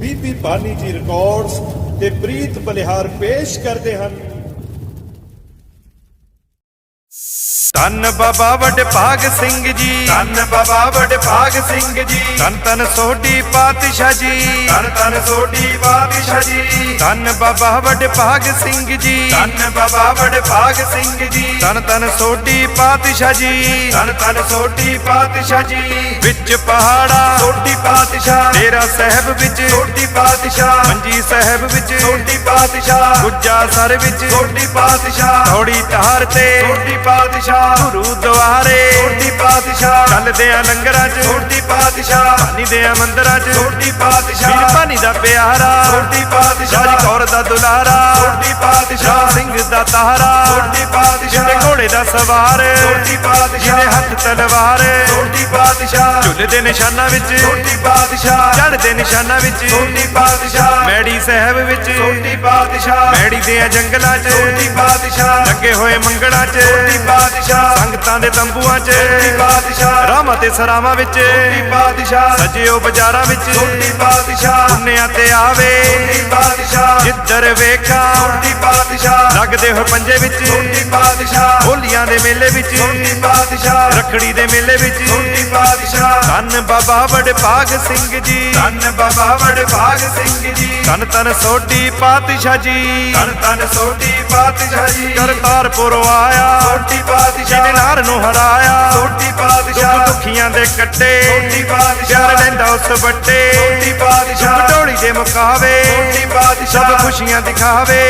ਬੀਬੀ ਬਾਨੀ ਜੀ ਰਿਕਾਰਡਸ ਤੇ ਪ੍ਰੀਤ ਬਲਿਹਾਰ ਪੇਸ਼ ਕਰਦੇ ਹਨ। ਧੰਨ ਬਾਬਾ ਵਡਭਾਗ ਸਿੰਘ ਜੀ। ਧੰਨ ਬਾਬਾ ਵਡਭਾਗ ਸਿੰਘ ਜੀ। ਧੰਨ ਧੰਨ ਸੋਢੀ ਪਾਤਸ਼ਾਹ ਜੀ। ਧੰਨ ਧੰਨ ਸੋਢੀ ਪਾਤਸ਼ਾਹ ਜੀ। ਧੰਨ ਬਾਬਾ ਵਡਭਾਗ ਸਿੰਘ ਜੀ। ਧੰਨ ਬਾਬਾ ਵਡਭਾਗ ਸਿੰਘ ਜੀ। ਧੰਨ ਧੰਨ ਸੋਢੀ ਪਾਤਸ਼ਾਹ ਜੀ। ਧੰਨ ਧੰਨ ਸੋਢੀ ਪਾਤਸ਼ਾਹ ਜੀ। ਵਿੱਚ ਪਹਾੜਾ। ਸੋਢੀ ਪਾਤਸ਼ਾਹ। ਡੇਰਾ ਸਾਹਿਬ ਵਿੱਚ। ਸੋਢੀ ਪਾਤਸ਼ਾਹ। ਮੰਜੀ ਸਾਹਿਬ ਵਿੱਚ। ਸੋਢੀ ਪਾਤਸ਼ਾਹ। ਗੁੱਜਾ ਸਰ ਵਿੱਚ। ਸੋਢੀ ਪਾਤਸ਼ਾਹ। ਥੋੜੀ ਧਾਰ ਤੇ। ਸੋਢੀ ਪਾਤਸ਼ਾਹ। ਗੁਰੂ ਦੁਆਰੇ ਸੋਢੀ ਪਾਤਸ਼ਾਹ ਚੱਲਦੇ ਆ ਲੰਗਰਾਂ 'ਚ ਸੋਢੀ ਪਾਤਸ਼ਾਹ ਪਾਣੀ ਦੇ ਆ ਮੰਦਰਾਂ 'ਚ ਵੀਰ ਪਾਤਸ਼ਾਹ ਪਾਣੀ ਦਾ ਪਿਆਰਾ ਸੋਢੀ ਪਾਤਸ਼ਾਹ ਰਾਜ ਕੌਰ ਦਾ ਦੁਲਾਰਾ ਸੋਢੀ ਪਾਤਸ਼ਾਹ ਸਿੰਘ ਦਾ ਤਾਰਾ ਸੋਢੀ ਪਾਤਸ਼ਾਹ ਜਿਹਦੇ ਘੋੜੇ ਦਾ ਸਵਾਰ ਸੋਢੀ ਪਾਤਸ਼ਾਹ ਜਿਹਦੇ ਹੱਥ ਤਲਵਾਰ ਸੋਢੀ ਪਾਤਸ਼ਾਹ ਝੁੱਲ ਦੇ ਨਿਸ਼ਾਨਾਂ ਵਿੱਚ ਸੋਢੀ ਪਾਤਸ਼ਾਹ ਚੜ੍ਹਦੇ ਨਿਸ਼ਾਨਾਂ ਵਿੱਚ ਸੋਢੀ ਪਾਤਸ਼ਾਹ ਮੈੜੀ ਸਾਹਿਬ ਵਿੱਚ ਸੋਢੀ ਪਾਤਸ਼ਾਹ ਮੈੜੀ ਦੇ ਜੰਗਲਾਂ 'ਚ ਸੋਢੀ ਪਾਤਸ਼ਾਹ ਲੱਗੇ ਹੋਏ ਮੰਗੜਾਂ 'ਚ ਸੋਢੀ ਪਾਤਸ਼ਾਹ ਸੰਗਤਾਂ ਦੇ ਤੰਬੂਆਂ 'ਚ। ਸੋਢੀ ਪਾਤਸ਼ਾਹ ਰਾਮਾਂ ਤੇ ਸਰਾਵਾਂ ਵਿੱਚ। ਸੋਢੀ ਪਾਤਸ਼ਾਹ ਸਜਿਓ ਬਾਜ਼ਾਰਾਂ ਵਿੱਚ। ਸੋਢੀ ਪਾਤਸ਼ਾਹ ਪੁੰਨਿਆਂ ਤੇ ਆਵੇ। ਸੋਢੀ ਪਾਤਸ਼ਾਹ ਜਿੱਧਰ ਵੇਖਾਂ। ਸੋਢੀ ਪਾਤਸ਼ਾਹ ਲੱਗਦੇ ਹੋਏ ਪੰਜੇ ਵਿੱਚ। ਸੋਢੀ ਪਾਤਸ਼ਾਹ ਹੋਲੀਆਂ ਦੇ ਮੇਲੇ ਵਿੱਚ। ਸੋਢੀ ਪਾਤਸ਼ਾਹ ਰੱਖੜੀ ਦੇ ਮੇਲੇ ਵਿੱਚ। ਸੋਢੀ ਪਾਤਸ਼ਾਹ ਧੰਨ ਬਾਬਾ ਵਡਭਾਗ ਸਿੰਘ ਜੀ। ਧੰਨ ਬਾਬਾ ਵਡਭਾਗ ਸਿੰਘ ਜੀ। ਧੰਨ ਧੰਨ ਸੋਢੀ ਪਾਤਸ਼ਾਹ ਜੀ। ਧੰਨ ਧੰਨ ਸੋਢੀ ਪਾਤਸ਼ਾਹ ਜੀ। ਕਰਤਾਰਪੁਰ ਆਇਆ। ਸੋਢੀ ਪਾਤਸ਼ਾਹ ਜਿਹਨੇ ਨਾਰ ਨੂੰ ਹਰਾਇਆ ਦੁੱਖ ਪਾਤਸ਼ਾਹ ਦੁਖੀਆਂ ਦੇ ਕੱਟੇ ਪਾਤਸ਼ਾਹ ਪਿਆਰ ਲੈਂਦਾ ਉਸ ਵੱਟੇ ਸੋਢੀ ਪਾਤਸ਼ਾਹ ਢੋਲੀ ਦੇ ਮੁਕਾਵੇ ਸੋਢੀ ਸਭ ਪਾਤਸ਼ਾਹ ਖੁਸ਼ੀਆਂ ਦਿਖਾਵੇ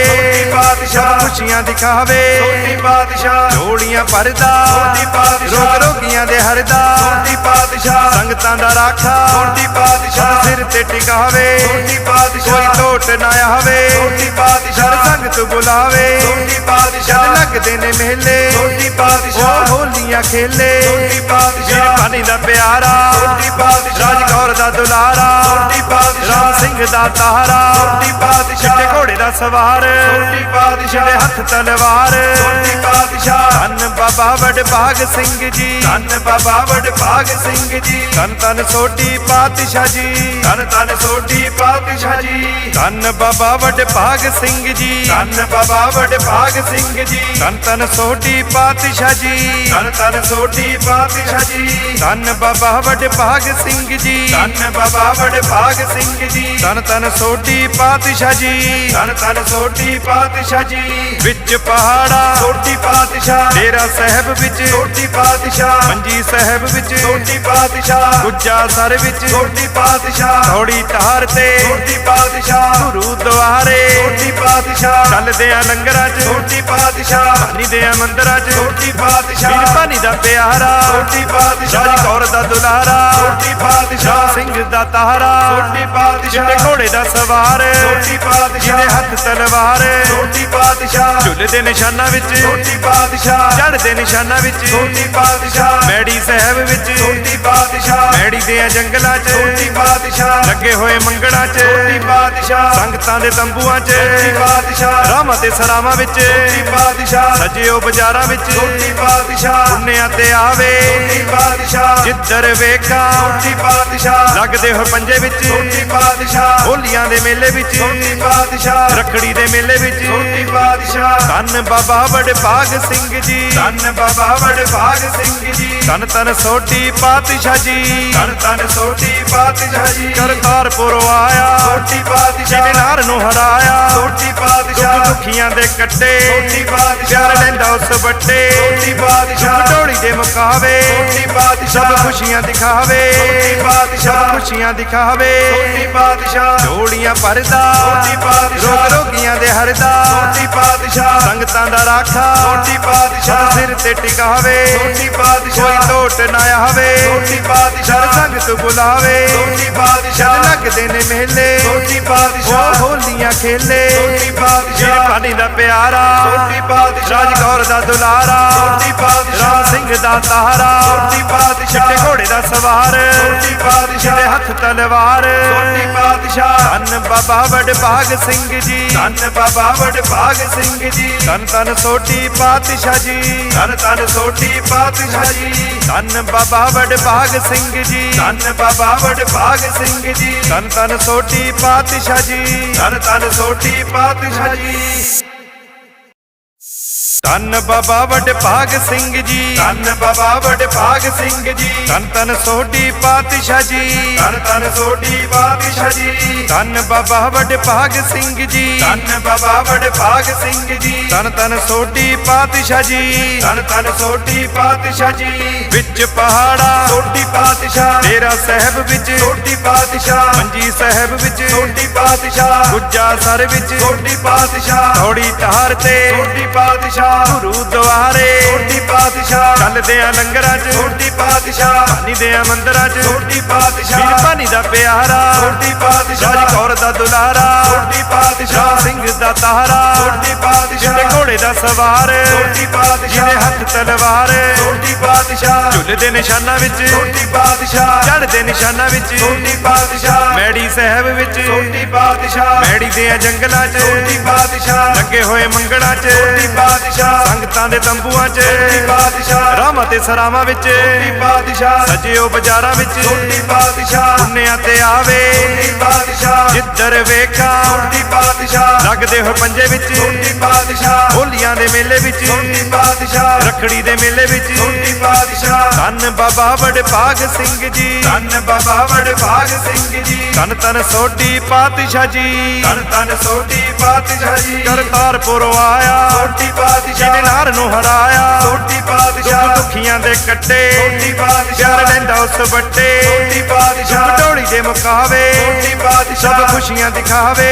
ਪਾਤਸ਼ਾਹ ਸਭ ਖੁਸ਼ੀਆਂ ਦਿਖਾਵੇ ਸੋਢੀ ਪਾਤਸ਼ਾਹ ਝੋਲੀਆਂ ਭਰਦਾ ਸੋਢੀ ਪਾਤਸ਼ਾਹ ਰੋਗ ਰੋਗੀਆਂ ਦੇ ਹਰਦਾ ਸੋਢੀ ਪਾਤਸ਼ਾਹ ਸੰਗਤਾਂ ਦਾ ਰਾਖਾ ਸੋਢੀ ਪਾਤਸ਼ਾਹ ਸਿਰ ਤੇ ਟਿਕਾਵੇ ਸੋਢੀ ਕੋਈ ਪਾਤਸ਼ਾਹ ਟੋਟ ਨਾ ਆਵੇ ਸਰ ਪਾਤਸ਼ਾਹ ਸੰਗਤ ਬੁਲਾਵੇ ਜਦ ਪਾਤਸ਼ਾਹ ਲੱਗਦੇ ਨੇ ਮੇਲੇ ਸੋਢੀ ਉਹ ਹੋਲੀਆਂ ਖੇਲੇ। ਵੀਰ ਪਾਤਸ਼ਾਹ ਪਾਣੀ ਦਾ ਪਿਆਰਾ। ਸੋਢੀ ਪਾਤਸ਼ਾਹ ਰਾਜ ਕੌਰ ਦਾ ਦੁਲਾਰਾ। ਸੋਢੀ ਪਾਤਸ਼ਾਹ ਰਾਮ ਸਿੰਘ ਦਾ ਤਾਰਾ। ਸੋਢੀ ਪਾਤਸ਼ਾਹ ਚਿੱਟੇ ਘੋੜੇ ਦਾ ਸਵਾਰ। ਸੋਢੀ ਪਾਤਸ਼ਾਹ ਜਿਹਦੇ ਹੱਥ ਤਲਵਾਰ। ਸੋਢੀ ਪਾਤਸ਼ਾਹ ਧੰਨ ਬਾਬਾ ਵਡਭਾਗ ਸਿੰਘ ਜੀ। ਧੰਨ ਬਾਬਾ ਵਡਭਾਗ ਸਿੰਘ ਜੀ। ਧੰਨ ਧੰਨ ਸੋਢੀ ਪਾਤਸ਼ਾਹ ਜੀ। ਧੰਨ ਧੰਨ ਸੋਢੀ ਪਾਤਸ਼ਾਹ ਜੀ। ਧੰਨ ਬਾਬਾ ਵਡਭਾਗ ਸਿੰਘ ਜੀ। ਧੰਨ ਬਾਬਾ ਵਡਭਾਗ ਸਿੰਘ ਜੀ। ਧੰਨ ਧੰਨ ਸੋਢੀ ਪਾਤਸ਼ਾਹ ਜੀ। ਧੰਨ ਧੰਨ ਸੋਢੀ ਪਾਤਸ਼ਾਹ ਜੀ। ਧੰਨ ਬਾਬਾ ਵਡਭਾਗ ਸਿੰਘ ਜੀ। ਧੰਨ ਬਾਬਾ ਵਡਭਾਗ ਸਿੰਘ ਜੀ। ਧੰਨ ਧੰਨ ਸੋਢੀ ਪਾਤਸ਼ਾਹ ਜੀ। ਧੰਨ ਧੰਨ ਸੋਢੀ ਪਾਤਸ਼ਾਹ ਜੀ। ਵਿੱਚ ਪਹਾੜਾ। ਸੋਢੀ ਪਾਤਸ਼ਾਹ। ਡੇਰਾ ਸਾਹਿਬ ਵਿੱਚ। ਸੋਢੀ ਪਾਤਸ਼ਾਹ। ਮੰਜੀ ਸਾਹਿਬ ਵਿੱਚ। ਸੋਢੀ ਪਾਤਸ਼ਾਹ। ਗੁੱਜਾ ਸਰ ਵਿੱਚ। ਸੋਢੀ ਪਾਤਸ਼ਾਹ। ਥੋੜੀ ਧਾਰ ਤੇ। ਸੋਢੀ ਪਾਤਸ਼ਾਹ। ਗੁਰੂ ਦੁਆਰੇ। ਸੋਢੀ ਪਾਤਸ਼ਾਹ। ਚੱਲਦੇ ਆ ਲੰਗਰਾਂ 'ਚ। ਸੋਢੀ ਪਾਤਸ਼ਾਹ। ਪਾਣੀ ਦੇ ਆ ਮੰਦਰਾਂ 'ਚ। ਸੋਢੀ ਵੀਰ ਪਾਤਸ਼ਾਹ ਪਾਣੀ ਦਾ ਪਿਆਰਾ ਸੋਢੀ ਪਾਤਸ਼ਾਹ ਰਾਜ ਕੌਰ ਦਾ ਦੁਲਾਰਾ ਸੋਢੀ ਪਾਤਸ਼ਾਹ ਸਿੰਘ ਦਾ ਤਾਰਾ ਸੋਢੀ ਪਾਤਸ਼ਾਹ ਜਿਹਦੇ ਘੋੜੇ ਦਾ ਸਵਾਰ ਸੋਢੀ ਪਾਤਸ਼ਾਹ ਜਿਹਦੇ ਹੱਥ ਤਲਵਾਰ ਸੋਢੀ ਪਾਤਸ਼ਾਹ ਝੁੱਲ ਦੇ ਨਿਸ਼ਾਨਾਂ ਵਿੱਚ ਸੋਢੀ ਪਾਤਸ਼ਾਹ ਚੜ੍ਹਦੇ ਨਿਸ਼ਾਨਾਂ ਵਿੱਚ ਸੋਢੀ ਪਾਤਸ਼ਾਹ ਮੈੜੀ ਸਾਹਿਬ ਵਿੱਚ ਸੋਢੀ ਪਾਤਸ਼ਾਹ ਮੈੜੀ ਦੇ ਜੰਗਲਾਂ 'ਚ ਸੋਢੀ ਪਾਤਸ਼ਾਹ ਲੱਗੇ ਹੋਏ ਮੰਗੜਾਂ 'ਚ ਸੋਢੀ ਪਾਤਸ਼ਾਹ ਸੰਗਤਾਂ ਦੇ ਤੰਬੂਆਂ 'ਚ ਸੋਢੀ ਪਾਤਸ਼ਾਹ ਰਾਮਾਂ ਤੇ ਸਰਾਵਾਂ ਵਿੱਚ ਸੋਢੀ ਪਾਤਸ਼ਾਹ ਸਜਿਓ ਬਾਜ਼ਾਰਾਂ ਵਿੱਚ ਸੋਢੀ ਪਾਤਸ਼ਾਹ ਪੁੰਨਿਆਂ ਤੇ ਆਵੇ। ਸੋਢੀ ਪਾਤਸ਼ਾਹ ਜਿੱਧਰ ਵੇਖਾਂ ਸੋਢੀ ਪਾਤਸ਼ਾਹ ਲੱਗਦੇ ਹੋਏ ਪੰਜੇ ਵਿੱਚ। ਸੋਢੀ ਪਾਤਸ਼ਾਹ ਹੋਲੀਆਂ ਦੇ ਮੇਲੇ ਵਿੱਚ। ਸੋਢੀ ਪਾਤਸ਼ਾਹ ਰੱਖੜੀ ਦੇ ਮੇਲੇ ਵਿੱਚ। ਸੋਢੀ ਪਾਤਸ਼ਾਹ ਧੰਨ ਬਾਬਾ ਵਡਭਾਗ ਸਿੰਘ ਜੀ। ਧੰਨ ਬਾਬਾ ਵਡਭਾਗ ਸਿੰਘ ਜੀ। ਧੰਨ ਧੰਨ ਸੋਢੀ ਪਾਤਸ਼ਾਹ ਜੀ। ਧੰਨ ਧੰਨ ਸੋਢੀ ਪਾਤਸ਼ਾਹ ਜੀ। ਕਰਤਾਰਪੁਰ ਆਇਆ। ਸੋਢੀ ਪਾਤਸ਼ਾਹ। ਜਿਹਨੇ ਨਾਰ ਨੂੰ ਹਰਾਇਆ। ਦੁੱਖ ਪਾਤਸ਼ਾਹ। ਦੁਖੀਆਂ ਦੇ ਕੱਟੇ। ਪਾਤਸ਼ਾਹ। ਪਿਆਰ ਲੈਂਦਾ ਉਸ ਵੱਟੇ। ਸੋਢੀ ਪਾਤਸ਼ਾਹ ਢੋਲੀ ਦੇ ਮੁਕਾਵੇ ਸੋਢੀ ਸਭ ਪਾਤਸ਼ਾਹ ਖੁਸ਼ੀਆਂ ਦਿਖਾਵੇ ਸਭ ਪਾਤਸ਼ਾਹ ਖੁਸ਼ੀਆਂ ਦਿਖਾਵੇ ਸੋਢੀ ਪਾਤਸ਼ਾਹ ਝੋਲੀਆਂ ਭਰਦਾ ਪਾਤਸ਼ਾਹ ਰੋਗ ਰੋਗੀਆਂ ਦੇ ਹਰਦਾ ਸੋਢੀ ਪਾਤਸ਼ਾਹ ਸੰਗਤਾਂ ਦਾ ਰਾਖਾ ਸੋਢੀ ਪਾਤਸ਼ਾਹ ਸਿਰ ਤੇ ਟਿਕਾਵੇ ਸੋਢੀ ਕੋਈ ਪਾਤਸ਼ਾਹ ਟੋਟ ਨਾ ਆਵੇ ਸਰ ਪਾਤਸ਼ਾਹ ਸੰਗਤ ਬੁਲਾਵੇ ਜਦ ਪਾਤਸ਼ਾਹ ਲੱਗਦੇ ਨੇ ਮੇਲੇ ਸੋਢੀ ਉਹ ਪਾਤਸ਼ਾਹ ਹੋਲੀਆਂ ਖੇਲੇ ਵੀਰ ਪਾਤਸ਼ਾਹ ਪਾਣੀ ਦਾ ਪਿਆਰਾ ਸੋਢੀ ਪਾਤਸ਼ਾਹ ਰਾਜ ਕੌਰ ਦਾ ਦੁਲਾਰਾ ਪਾਤਸ਼ਾਹ ਰਾਮ ਸਿੰਘ ਦਾ ਤਾਰਾ ਸੋਢੀ ਪਾਤਸ਼ਾਹ ਚਿੱਟੇ ਘੋੜੇ ਦਾ ਸਵਾਰ। ਸੋਢੀ ਪਾਤਸ਼ਾਹ ਜਿਹਦੇ ਹੱਥ ਤਲਵਾਰ। ਸੋਢੀ ਪਾਤਸ਼ਾਹ ਧੰਨ ਬਾਬਾ ਵਡਭਾਗ ਸਿੰਘ ਜੀ। ਧੰਨ ਬਾਬਾ ਵਡਭਾਗ ਸਿੰਘ ਜੀ। ਧੰਨ ਧੰਨ ਸੋਢੀ ਪਾਤਸ਼ਾਹ ਜੀ। ਧੰਨ ਧੰਨ ਸੋਢੀ ਪਾਤਸ਼ਾਹ ਜੀ। ਧੰਨ ਬਾਬਾ ਵਡਭਾਗ ਸਿੰਘ ਜੀ। ਧੰਨ ਬਾਬਾ ਵਡਭਾਗ ਸਿੰਘ ਜੀ। ਧੰਨ ਧੰਨ ਸੋਢੀ ਪਾਤਸ਼ਾਹ ਜੀ। ਧੰਨ ਧੰਨ ਸੋਢੀ ਪਾਤਸ਼ਾਹ ਜੀ। ਧੰਨ ਬਾਬਾ ਵਡਭਾਗ ਸਿੰਘ ਜੀ। ਧੰਨ ਬਾਬਾ ਵਡਭਾਗ ਸਿੰਘ ਜੀ। ਧੰਨ ਧੰਨ ਸੋਢੀ ਪਾਤਸ਼ਾਹ ਜੀ। ਧੰਨ ਧੰਨ ਸੋਢੀ ਪਾਤਸ਼ਾਹ ਜੀ। ਧੰਨ ਬਾਬਾ ਵਡਭਾਗ ਸਿੰਘ ਜੀ। ਧੰਨ ਬਾਬਾ ਵਡਭਾਗ ਸਿੰਘ ਜੀ। ਧੰਨ ਧੰਨ ਸੋਢੀ ਪਾਤਸ਼ਾਹ ਜੀ। ਧੰਨ ਧੰਨ ਸੋਢੀ ਪਾਤਸ਼ਾਹ ਜੀ। ਵਿੱਚ ਪਹਾੜਾ। ਸੋਢੀ ਪਾਤਸ਼ਾਹ। ਤੇਰਾ ਸਾਹਿਬ ਵਿੱਚ। ਸੋਢੀ ਪਾਤਸ਼ਾਹ। ਮੰਜੀ ਸਾਹਿਬ ਵਿੱਚ। ਸੋਢੀ ਪਾਤਸ਼ਾਹ। ਗੁੱਜਾ ਸਰ ਵਿੱਚ। ਸੋਢੀ ਪਾਤਸ਼ਾਹ। ਥੋੜੀ ਧਾਰ ਤੇ। ਸੋਢੀ ਪਾਤਸ਼ਾਹ। ਗੁਰੂ ਦੁਆਰੇ ਸੋਢੀ ਪਾਤਸ਼ਾਹ ਚੱਲਦੇ ਆ ਲੰਗਰਾਂ 'ਚ ਸੋਢੀ ਪਾਤਸ਼ਾਹ ਪਾਣੀ ਦੇ ਆ ਮੰਦਰਾਂ 'ਚ ਵੀਰ ਪਾਤਸ਼ਾਹ ਪਾਣੀ ਦਾ ਪਿਆਰਾ ਪਾਤਸ਼ਾਹ ਰਾਜ ਕੌਰ ਦਾ ਦੁਲਾਰਾ ਸੋਢੀ ਪਾਤਸ਼ਾਹ ਸਿੰਘ ਦਾ ਤਾਰਾ ਸੋਢੀ ਪਾਤਸ਼ਾਹ ਘੋੜੇ ਦਾ ਸਵਾਰ ਸੋਢੀ ਪਾਤਸ਼ਾਹ ਹੱਥ ਤਲਵਾਰ ਸੋਢੀ ਪਾਤਸ਼ਾਹ ਝੁੱਲ ਦੇ ਨਿਸ਼ਾਨਾਂ ਵਿੱਚ ਸੋਢੀ ਪਾਤਸ਼ਾਹ ਚੜ੍ਹਦੇ ਨਿਸ਼ਾਨਾਂ ਵਿੱਚ ਸੋਢੀ ਪਾਤਸ਼ਾਹ ਮੈੜੀ ਸਾਹਿਬ ਵਿੱਚ ਸੋਢੀ ਪਾਤਸ਼ਾਹ ਮੈੜੀ ਦੇ ਜੰਗਲਾਂ 'ਚ ਸੋਢੀ ਪਾਤਸ਼ਾਹ ਲੱਗੇ ਹੋਏ ਮੰਗੜਾਂ 'ਚ ਸੋਢੀ ਪਾਤਸ਼ਾਹ ਸੰਗਤਾਂ ਦੇ ਤੰਬੂਆਂ 'ਚ। ਪਾਤਸ਼ਾਹ ਰਾਮਾਂ ਤੇ ਸਰਾਵਾਂ ਵਿੱਚ। ਪਾਤਸ਼ਾਹ ਸਜਿਓ ਬਾਜ਼ਾਰਾਂ ਵਿੱਚ। ਸੋਢੀ ਪਾਤਸ਼ਾਹ ਪੁੰਨਿਆਂ ਤੇ ਆਵੇ। ਪਾਤਸ਼ਾਹ ਜਿੱਧਰ ਵੇਖਾਂ। ਸੋਢੀ ਪਾਤਸ਼ਾਹ ਲੱਗਦੇ ਹੋ ਪੰਜੇ ਵਿੱਚ। ਸੋਢੀ ਪਾਤਸ਼ਾਹ ਹੋਲੀਆਂ ਦੇ ਮੇਲੇ ਵਿੱਚ। ਸੋਢੀ ਪਾਤਸ਼ਾਹ ਰੱਖੜੀ ਦੇ ਮੇਲੇ ਵਿੱਚ। ਸੋਢੀ ਪਾਤਸ਼ਾਹ ਧੰਨ ਬਾਬਾ ਵਡਭਾਗ ਸਿੰਘ ਜੀ। ਧੰਨ ਬਾਬਾ ਵਡਭਾਗ ਸਿੰਘ ਜੀ। ਧੰਨ ਧੰਨ ਸੋਢੀ ਪਾਤਸ਼ਾਹ ਜੀ। ਧੰਨ ਧੰਨ ਸੋਢੀ ਪਾਤਸ਼ਾਹ ਜੀ। ਕਰਤਾਰਪੁਰ ਆਇਆ। ਸੋਢੀ ਪਾਤਸ਼ਾਹ ਜਿਹਨੇ ਨਾਰ ਨੂੰ ਹਰਾਇਆ ਦੁੱਖ ਪਾਤਸ਼ਾਹ ਦੁਖੀਆਂ ਦੇ ਕੱਟੇ ਸੋਢੀ ਪਾਤਸ਼ਾਹ ਪਿਆਰ ਲੈਂਦਾ ਉਸ ਵੱਟੇ ਸੋਢੀ ਪਾਤਸ਼ਾਹ ਢੋਲੀ ਦੇ ਮੁਕਾਵੇ ਸੋਢੀ ਸਭ ਪਾਤਸ਼ਾਹ ਖੁਸ਼ੀਆਂ ਦਿਖਾਵੇ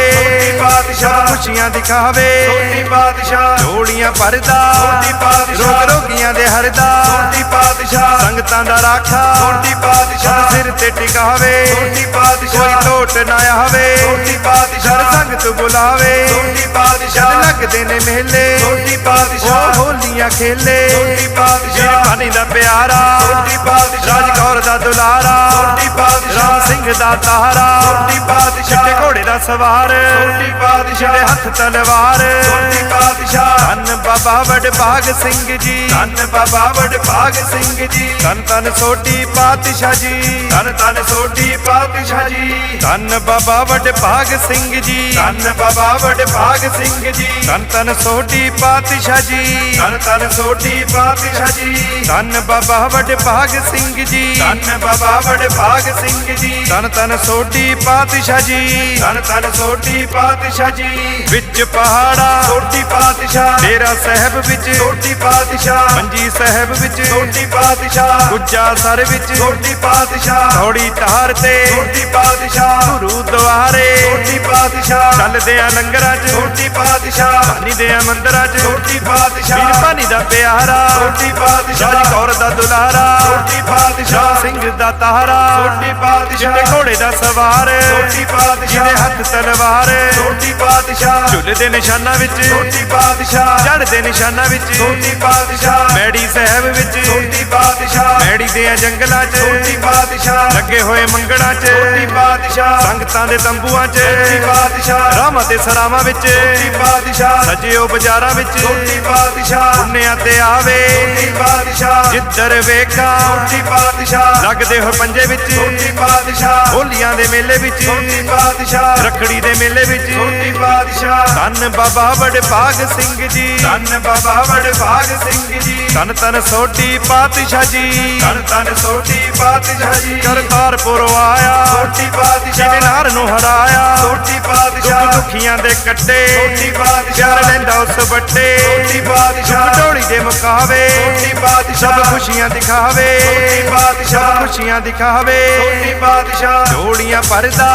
ਪਾਤਸ਼ਾਹ ਸਭ ਖੁਸ਼ੀਆਂ ਦਿਖਾਵੇ ਸੋਢੀ ਪਾਤਸ਼ਾਹ ਝੋਲੀਆਂ ਭਰਦਾ ਸੋਢੀ ਪਾਤਸ਼ਾਹ ਰੋਗ ਰੋਗੀਆਂ ਦੇ ਹਰਦਾ ਸੋਢੀ ਪਾਤਸ਼ਾਹ ਸੰਗਤਾਂ ਦਾ ਰਾਖਾ ਸੋਢੀ ਪਾਤਸ਼ਾਹ ਸਿਰ ਤੇ ਟਿਕਾਵੇ ਸੋਢੀ ਕੋਈ ਪਾਤਸ਼ਾਹ ਟੋਟ ਨਾ ਆਵੇ ਸਰ ਪਾਤਸ਼ਾਹ ਸੰਗਤ ਬੁਲਾਵੇ ਜਦ ਪਾਤਸ਼ਾਹ ਲੱਗਦੇ ਨੇ ਮੇਲੇ ਸੋਢੀ ਉਹ ਪਾਤਸ਼ਾਹ ਹੋਲੀਆਂ ਖੇਲੇ। ਵੀਰ ਪਾਤਸ਼ਾਹ ਪਾਣੀ ਦਾ ਪਿਆਰਾ। ਸੋਢੀ ਪਾਤਸ਼ਾਹ ਰਾਜ ਕੌਰ ਦਾ ਦੁਲਾਰਾ। ਸੋਢੀ ਪਾਤਸ਼ਾਹ ਰਾਮ ਸਿੰਘ ਦਾ ਤਾਰਾ। ਸੋਢੀ ਪਾਤਸ਼ਾਹ ਚਿੱਟੇ ਘੋੜੇ ਦਾ ਸਵਾਰ। ਸੋਢੀ ਪਾਤਸ਼ਾਹ ਜਿਹਦੇ ਹੱਥ ਤਲਵਾਰ। ਸੋਢੀ ਪਾਤਸ਼ਾਹ ਧੰਨ ਬਾਬਾ ਵਡਭਾਗ ਸਿੰਘ ਜੀ। ਧੰਨ ਬਾਬਾ ਵਡਭਾਗ ਸਿੰਘ ਜੀ। ਧੰਨ ਧੰਨ ਸੋਢੀ ਪਾਤਸ਼ਾਹ ਜੀ। ਧੰਨ ਧੰਨ ਸੋਢੀ ਪਾਤਸ਼ਾਹ ਜੀ। ਧੰਨ ਬਾਬਾ ਵਡਭਾਗ ਸਿੰਘ ਜੀ। ਧੰਨ ਬਾਬਾ ਵਡਭਾਗ ਸਿੰਘ ਜੀ। ਧੰਨ ਧੰਨ ਸੋਢੀ ਪਾਤਸ਼ਾਹ ਜੀ। ਧੰਨ ਧੰਨ ਸੋਢੀ ਪਾਤਸ਼ਾਹ ਜੀ। ਧੰਨ ਬਾਬਾ ਵਡਭਾਗ ਸਿੰਘ ਜੀ। ਧੰਨ ਬਾਬਾ ਵਡਭਾਗ ਸਿੰਘ ਜੀ। ਧੰਨ ਧੰਨ ਸੋਢੀ ਪਾਤਸ਼ਾਹ ਜੀ। ਧੰਨ ਧੰਨ ਸੋਢੀ ਪਾਤਸ਼ਾਹ ਜੀ। ਵਿੱਚ ਪਹਾੜਾ। ਸੋਢੀ ਪਾਤਸ਼ਾਹ। ਤੇਰਾ ਸਾਹਿਬ ਵਿੱਚ। ਸੋਢੀ ਪਾਤਸ਼ਾਹ। ਮੰਜੀ ਸਾਹਿਬ ਵਿੱਚ। ਸੋਢੀ ਪਾਤਸ਼ਾਹ। ਗੁੱਜਾ ਸਰ ਵਿੱਚ। ਸੋਢੀ ਪਾਤਸ਼ਾਹ। ਥੋੜੀ ਧਾਰ ਤੇ। ਸੋਢੀ ਪਾਤਸ਼ਾਹ। ਗੁਰੂ ਦੁਆਰੇ। ਸੋਢੀ ਪਾਤਸ਼ਾਹ। ਚੱਲਦੇ ਆ ਲੰਗਰਾਂ 'ਚ। ਸੋਢੀ ਪਾਤਸ਼ਾਹ। ਪਾਣੀ ਦੇ ਆ ਮੰਦਰਾਂ 'ਚ। ਸੋਢੀ ਵੀਰ ਪਾਤਸ਼ਾਹ ਪਾਣੀ ਦਾ ਪਿਆਰਾ। ਸੋਢੀ ਰਾਜ ਪਾਤਸ਼ਾਹ ਕੌਰ ਦਾ ਦੁਲਾਰਾ। ਪਾਤਸ਼ਾਹ ਰਾਮ ਸਿੰਘ ਦਾ ਤਾਰਾ ਸੋਢੀ ਪਾਤਸ਼ਾਹ ਜਿਹਦੇ ਘੋੜੇ ਦਾ ਸਵਾਰ। ਸੋਢੀ ਪਾਤਸ਼ਾਹ ਜਿਹਦੇ ਹੱਥ ਤਲਵਾਰ। ਪਾਤਸ਼ਾਹ ਝੁੱਲ ਦੇ ਨਿਸ਼ਾਨਾਂ ਵਿੱਚ। ਸੋਢੀ ਪਾਤਸ਼ਾਹ ਚੜ੍ਹਦੇ ਨਿਸ਼ਾਨਾਂ ਵਿੱਚ। ਸੋਢੀ ਪਾਤਸ਼ਾਹ ਪਾਤਸ਼ਾਹ ਮੈੜੀ ਦੇ ਜੰਗਲਾਂ 'ਚ ਸੋਢੀ ਪਾਤਸ਼ਾਹ ਲੱਗੇ ਹੋਏ ਮੰਗੜਾਂ 'ਚ ਸੋਢੀ ਪਾਤਸ਼ਾਹ ਸੰਗਤਾਂ ਦੇ ਤੰਬੂਆਂ 'ਚ ਸੋਢੀ ਪਾਤਸ਼ਾਹ ਰਾਮਾਂ ਤੇ ਸਰਾਵਾਂ ਵਿੱਚ ਸੋਢੀ ਪਾਤਸ਼ਾਹ ਸਜਿਓ ਬਾਜ਼ਾਰਾਂ ਵਿੱਚ ਸੋਢੀ ਪਾਤਸ਼ਾਹ ਪੁੰਨਿਆਂ ਤੇ ਆਵੇ ਸੋਢੀ ਪਾਤਸ਼ਾਹ ਜਿੱਧਰ ਵੇਖਾਂ ਸੋਢੀ ਪਾਤਸ਼ਾਹ ਲੱਗਦੇ ਹੋ ਪੰਜੇ ਵਿੱਚ ਸੋਢੀ ਪਾਤਸ਼ਾਹ ਹੋਲੀਆਂ ਦੇ ਮੇਲੇ ਵਿੱਚ ਸੋਢੀ ਪਾਤਸ਼ਾਹ ਰੱਖੜੀ ਦੇ ਮੇਲੇ ਵਿੱਚ ਸੋਢੀ ਪਾਤਸ਼ਾਹ ਧੰਨ ਬਾਬਾ ਵਡਭਾਗ ਸਿੰਘ ਜੀ ਧੰਨ ਬਾਬਾ ਵਡਭਾਗ ਸਿੰਘ ਜੀ ਧੰਨ ਧੰਨ ਸੋਢੀ ਪਾਤਸ਼ਾਹ ਜੀ ਧੰਨ ਸੋਢੀ ਪਾਤਸ਼ਾਹ ਜੀ ਕਰਤਾਰਪੁਰ ਆਇਆ ਸੋਢੀ ਪਾਤਸ਼ਾਹ ਜਿਹਨੇ ਨਾਰ ਨੂੰ ਹਰਾਇਆ ਦੁੱਖ ਪਾਤਸ਼ਾਹ ਦੁਖੀਆਂ ਦੇ ਕੱਟੇ ਪਾਤਸ਼ਾਹ ਪਿਆਰ ਲੈਂਦਾ ਉਸ ਵੱਟੇ ਸੋਢੀ ਪਾਤਸ਼ਾਹ ਢੋਲੀ ਦੇ ਮੁਕਾਵੇ ਸਭ ਪਾਤਸ਼ਾਹ ਖੁਸ਼ੀਆਂ ਦਿਖਾਵੇ ਸਭ ਪਾਤਸ਼ਾਹ ਖੁਸ਼ੀਆਂ ਦਿਖਾਵੇ ਸੋਢੀ ਪਾਤਸ਼ਾਹ ਝੋਲੀਆਂ ਭਰਦਾ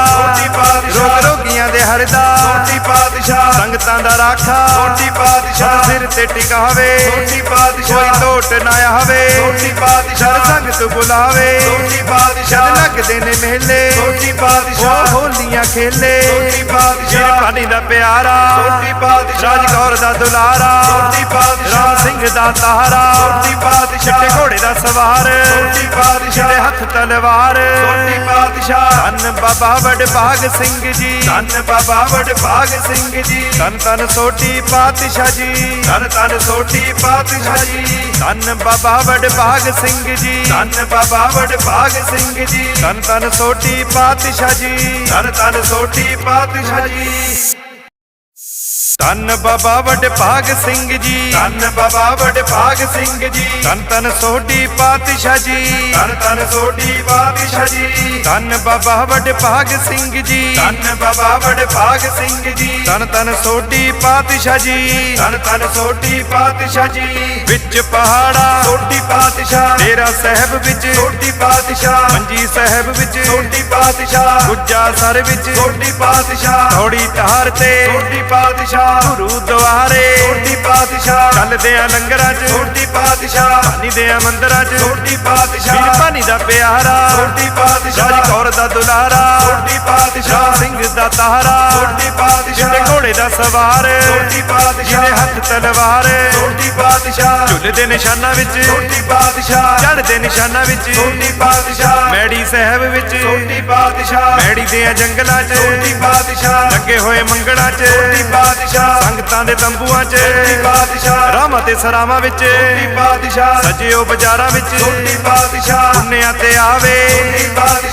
ਪਾਤਸ਼ਾਹ ਰੋਗ ਰੋਗੀਆਂ ਦੇ ਹਰਦਾ ਸੋਢੀ ਪਾਤਸ਼ਾਹ ਸੰਗਤਾਂ ਦਾ ਰਾਖਾ ਸੋਢੀ ਪਾਤਸ਼ਾਹ ਸਿਰ ਤੇ ਟਿਕਾਵੇ ਸੋਢੀ ਕੋਈ ਪਾਤਸ਼ਾਹ ਟੋਟ ਨਾ ਆਵੇ ਸੋਢੀ ਸਰ ਪਾਤਸ਼ਾਹ ਸੰਗਤ ਬੁਲਾਵੇ। ਸੋਢੀ ਜਦ ਪਾਤਸ਼ਾਹ ਲੱਗਦੇ ਨੇ ਮੇਲੇ। ਉਹ ਪਾਤਸ਼ਾਹ ਹੋਲੀਆਂ ਖੇਲੇ। ਵੀਰ ਪਾਤਸ਼ਾਹ ਪਾਣੀ ਦਾ ਪਿਆਰਾ। ਸੋਢੀ ਪਾਤਸ਼ਾਹ ਰਾਜ ਕੌਰ ਦਾ ਦੁਲਾਰਾ। ਪਾਤਸ਼ਾਹ ਰਾਮ ਸਿੰਘ ਦਾ ਤਾਰਾ। ਸੋਢੀ ਪਾਤਸ਼ਾਹ ਚਿੱਟੇ ਘੋੜੇ ਦਾ ਸਵਾਰ। ਸੋਢੀ ਪਾਤਸ਼ਾਹ ਜਿਹਦੇ ਹੱਥ ਤਲਵਾਰ। ਸੋਢੀ ਪਾਤਸ਼ਾਹ ਧੰਨ ਬਾਬਾ ਵਡਭਾਗ ਸਿੰਘ ਜੀ। ਧੰਨ ਬਾਬਾ ਵਡਭਾਗ ਸਿੰਘ ਜੀ। ਧੰਨ ਧੰਨ ਸੋਢੀ ਪਾਤਸ਼ਾਹ ਜੀ। ਧੰਨ ਧੰਨ ਸੋਢੀ ਪਾਤਸ਼ਾਹ ਜੀ। ਧੰਨ ਬਾਬਾ ਵਡਭਾਗ ਸਿੰਘ ਜੀ। ਧੰਨ ਬਾਬਾ ਵਡਭਾਗ ਸਿੰਘ ਜੀ। ਧੰਨ ਧੰਨ ਸੋਢੀ ਪਾਤਸ਼ਾਹ ਜੀ। ਧੰਨ ਧੰਨ ਸੋਢੀ ਪਾਤਸ਼ਾਹ ਜੀ। ਧੰਨ ਬਾਬਾ ਵਡਭਾਗ ਸਿੰਘ ਜੀ। ਧੰਨ ਬਾਬਾ ਵਡਭਾਗ ਸਿੰਘ ਜੀ। ਧੰਨ ਧੰਨ ਸੋਢੀ ਪਾਤਸ਼ਾਹ ਜੀ। ਧੰਨ ਧੰਨ ਸੋਢੀ ਪਾਤਸ਼ਾਹ ਜੀ। ਧੰਨ ਬਾਬਾ ਵਡਭਾਗ ਸਿੰਘ ਜੀ। ਧੰਨ ਬਾਬਾ ਵਡਭਾਗ ਸਿੰਘ ਜੀ। ਧੰਨ ਧੰਨ ਸੋਢੀ ਪਾਤਸ਼ਾਹ ਜੀ। ਧੰਨ ਧੰਨ ਸੋਢੀ ਪਾਤਸ਼ਾਹ ਜੀ। ਵਿੱਚ ਪਹਾੜਾ। ਸੋਢੀ ਪਾਤਸ਼ਾਹ। ਡੇਰਾ ਸਾਹਿਬ ਵਿੱਚ। ਸੋਢੀ ਪਾਤਸ਼ਾਹ। ਮੰਜੀ ਸਾਹਿਬ ਵਿੱਚ। ਸੋਢੀ ਪਾਤਸ਼ਾਹ। ਗੁੱਜਾ ਸਰ ਵਿੱਚ। ਸੋਢੀ ਪਾਤਸ਼ਾਹ। ਥੋੜੀ ਧਾਰ ਤੇ। ਸੋਢੀ ਪਾਤਸ਼ਾਹ। ਗੁਰੂ ਦੁਆਰੇ ਸੋਢੀ ਪਾਤਸ਼ਾਹ ਚੱਲਦੇ ਆ ਲੰਗਰਾਂ 'ਚ ਸੋਢੀ ਪਾਤਸ਼ਾਹ ਪਾਣੀ ਦੇ ਆ ਮੰਦਰਾਂ 'ਚ ਵੀਰ ਪਾਤਸ਼ਾਹ ਪਾਣੀ ਦਾ ਪਿਆਰਾ ਰਾਜ ਪਾਤਸ਼ਾਹ ਕੌਰ ਦਾ ਦੁਲਾਰਾ ਸੋਢੀ ਪਾਤਸ਼ਾਹ ਸਿੰਘ ਦਾ ਤਾਰਾ ਸੋਢੀ ਪਾਤਸ਼ਾਹ ਜਿਹਦੇ ਘੋੜੇ ਦਾ ਸਵਾਰ ਸੋਢੀ ਪਾਤਸ਼ਾਹ ਜਿਹਦੇ ਹੱਥ ਤਲਵਾਰ ਸੋਢੀ ਪਾਤਸ਼ਾਹ ਝੁੱਲ ਦੇ ਨਿਸ਼ਾਨਾਂ ਵਿੱਚ ਸੋਢੀ ਪਾਤਸ਼ਾਹ ਚੜ੍ਹ ਦੇ ਨਿਸ਼ਾਨਾਂ ਵਿੱਚ ਸੋਢੀ ਪਾਤਸ਼ਾਹ ਮੈੜੀ ਸਾਹਿਬ ਵਿੱਚ ਸੋਢੀ ਪਾਤਸ਼ਾਹ ਮੈੜੀ ਦੇ ਆ ਜੰਗਲਾਂ 'ਚ ਸੋਢੀ ਪਾਤਸ਼ਾਹ ਲੱਗੇ ਹੋਏ ਮੰਗਣਾ 'ਚ ਸੋਢੀ ਪਾਤਸ਼ਾਹ ਸੰਗਤਾਂ ਦੇ ਤੰਬੂਆਂ 'ਚ। ਸੋਢੀ ਪਾਤਸ਼ਾਹ ਰਾਮਾਂ ਤੇ ਸਰਾਵਾਂ ਵਿੱਚ। ਸੋਢੀ ਪਾਤਸ਼ਾਹ ਸਜਿਓ ਬਾਜ਼ਾਰਾਂ ਵਿੱਚ। ਸੋਢੀ ਪਾਤਸ਼ਾਹ ਪੁੰਨਿਆਂ ਤੇ ਆਵੇ। ਸੋਢੀ ਪਾਤਸ਼ਾਹ